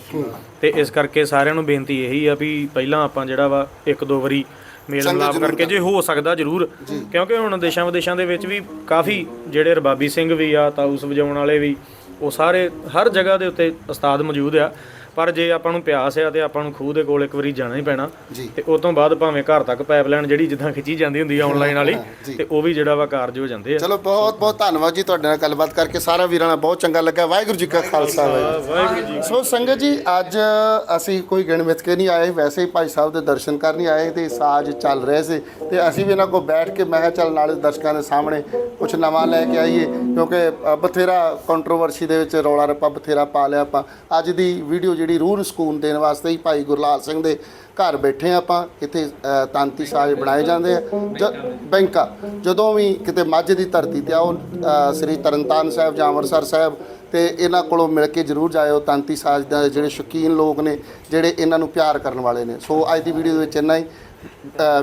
Speaker 4: ਤੇ ਇਸ ਕਰਕੇ ਸਾਰਿਆਂ ਨੂੰ ਬੇਨਤੀ ਇਹੀ ਆ ਵੀ ਪਹਿਲਾਂ ਆਪਾਂ ਜਿਹੜਾ ਵਾ ਇੱਕ ਦੋ ਵਾਰੀ ਮੇਲ ਮਿਲਾਪ ਕਰਕੇ ਜੇ ਹੋ ਸਕਦਾ ਜ਼ਰੂਰ ਕਿਉਂਕਿ ਹੁਣ ਦੇਸ਼ਾਂ ਵਿਦੇਸ਼ਾਂ ਦੇ ਵਿੱਚ ਵੀ ਕਾਫੀ ਜਿਹੜੇ ਰਬਾਬੀ ਸਿੰਘ ਵੀ ਆ ਤਾਊਸ ਵਜਾਉਣ ਵਾਲੇ ਵੀ ਉਹ ਸਾਰੇ ਹਰ ਜਗ੍ਹਾ ਦੇ ਉੱਤੇ ਉਸਤਾਦ ਮੌਜੂਦ ਆ। ਪਰ ਜੇ ਆਪਾਂ ਨੂੰ ਪਿਆਸ ਆ ਤੇ ਆਪਾਂ ਨੂੰ ਖੂਹ ਦੇ ਕੋਲ ਇੱਕ ਵਾਰੀ ਜਾਣਾ ਹੀ ਪੈਣਾ
Speaker 1: ਜੀ।
Speaker 4: ਤੇ ਉਸ ਤੋਂ ਬਾਅਦ ਭਾਵੇਂ ਘਰ ਤੱਕ ਪਾਈਪਲਾਈਨ ਜਿਹੜੀ ਜਿੱਦਾਂ ਖਿੱਚੀ ਜਾਂਦੀ ਹੁੰਦੀ ਆ ਆਨਲਾਈਨ ਵਾਲੀ
Speaker 1: ਜੀ।
Speaker 4: ਤੇ ਉਹ ਵੀ ਜਿਹੜਾ ਵਾ ਕਾਰਜ ਹੋ ਜਾਂਦੇ ਆ।
Speaker 1: ਚਲੋ ਬਹੁਤ ਬਹੁਤ ਧੰਨਵਾਦ ਜੀ ਤੁਹਾਡੇ ਨਾਲ ਗੱਲਬਾਤ ਕਰਕੇ। ਸਾਰਾ ਵੀਰਾਂ ਨਾਲ ਬਹੁਤ ਚੰਗਾ ਲੱਗਾ। ਵਾਹਿਗੁਰੂ ਜੀ ਕਾ ਖਾਲਸਾ ਵਾਹਿਗੁਰੂ ਜੀ ਸੋ ਸੰਗਤ ਜੀ ਅੱਜ ਅਸੀਂ ਕੋਈ ਗਿਣਮਿਤ ਕੇ ਨਹੀਂ ਆਏ। ਵੈਸੇ ਹੀ ਭਾਈ ਸਾਹਿਬ ਦੇ ਦਰਸ਼ਨ ਕਰਨ ਹੀ ਆਏ ਤੇ ਸਾਜ ਚੱਲ ਰਹੇ ਸੀ। ਤੇ ਅਸੀਂ ਵੀ ਇਹਨਾਂ ਕੋਲ ਬੈਠ ਕੇ ਮੈਂ ਕਿਹਾ ਚੱਲ ਨਾਲੇ ਦਰਸ਼ਕਾਂ ਦੇ ਸਾਹਮਣੇ ਕੁਝ ਨਵਾਂ ਲੈ ਕੇ ਆਈਏ ਕਿਉਂਕਿ ਅ, ਬਥੇਰਾ ਕੰਟਰੋਵਰਸੀ ਦੇ ਵਿੱਚ ਰੌਲਾ ਰੱਪਾ ਬਥੇਰਾ ਪਾ ਲਿਆ ਆਪਾਂ। ਅੱਜ ਦੀ ਵੀਡੀਓ ਜਿਹੜੀ ਜਿਹੜੀ ਰੂਹ ਨੂੰ ਸਕੂਨ ਦੇਣ ਵਾਸਤੇ ਹੀ ਭਾਈ ਗੁਰਲਾਲ ਸਿੰਘ ਦੇ ਘਰ ਬੈਠੇ ਹਾਂ ਆਪਾਂ ਇੱਥੇ ਅ, ਤਾਂਤੀ ਸਾਜ਼ ਬਣਾਏ ਜਾਂਦੇ ਆ। ਜ- ਬੈਂਕਾਂ ਜਦੋਂ ਵੀ ਕਿਤੇ ਮੱਝ ਦੀ ਧਰਤੀ ਤੇ ਆਓ ਸ੍ਰੀ ਤਰਨਤਾਰਨ ਸਾਹਿਬ ਜਾਂ ਅੰਮ੍ਰਿਤਸਰ ਸਾਹਿਬ ਤੇ ਇਹਨਾਂ ਕੋਲੋਂ ਮਿਲ ਕੇ ਜਰੂਰ ਜਾਇਓ। ਤਾਂਤੀ ਸਾਜ਼ ਦੇ ਜਿਹੜੇ ਸ਼ੌਕੀਨ ਲੋਕ ਨੇ ਜਿਹੜੇ ਇਹਨਾਂ ਨੂੰ ਪਿਆਰ ਕਰਨ ਵਾਲੇ ਨੇ। ਸੋ ਅੱਜ ਦੀ ਵੀਡੀਓ ਦੇ ਵਿੱਚ ਇੰਨਾ ਹੀ।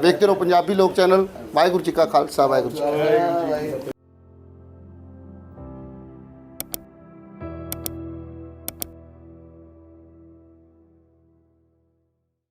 Speaker 1: ਵੇਖਦੇ ਰਹੋ ਪੰਜਾਬੀ ਲੋਕ ਚੈਨਲ। ਵਾਹਿਗੁਰੂ ਜੀ ਕਾ ਖਾਲਸਾ ਵਾਹਿਗੁਰੂ ਜੀ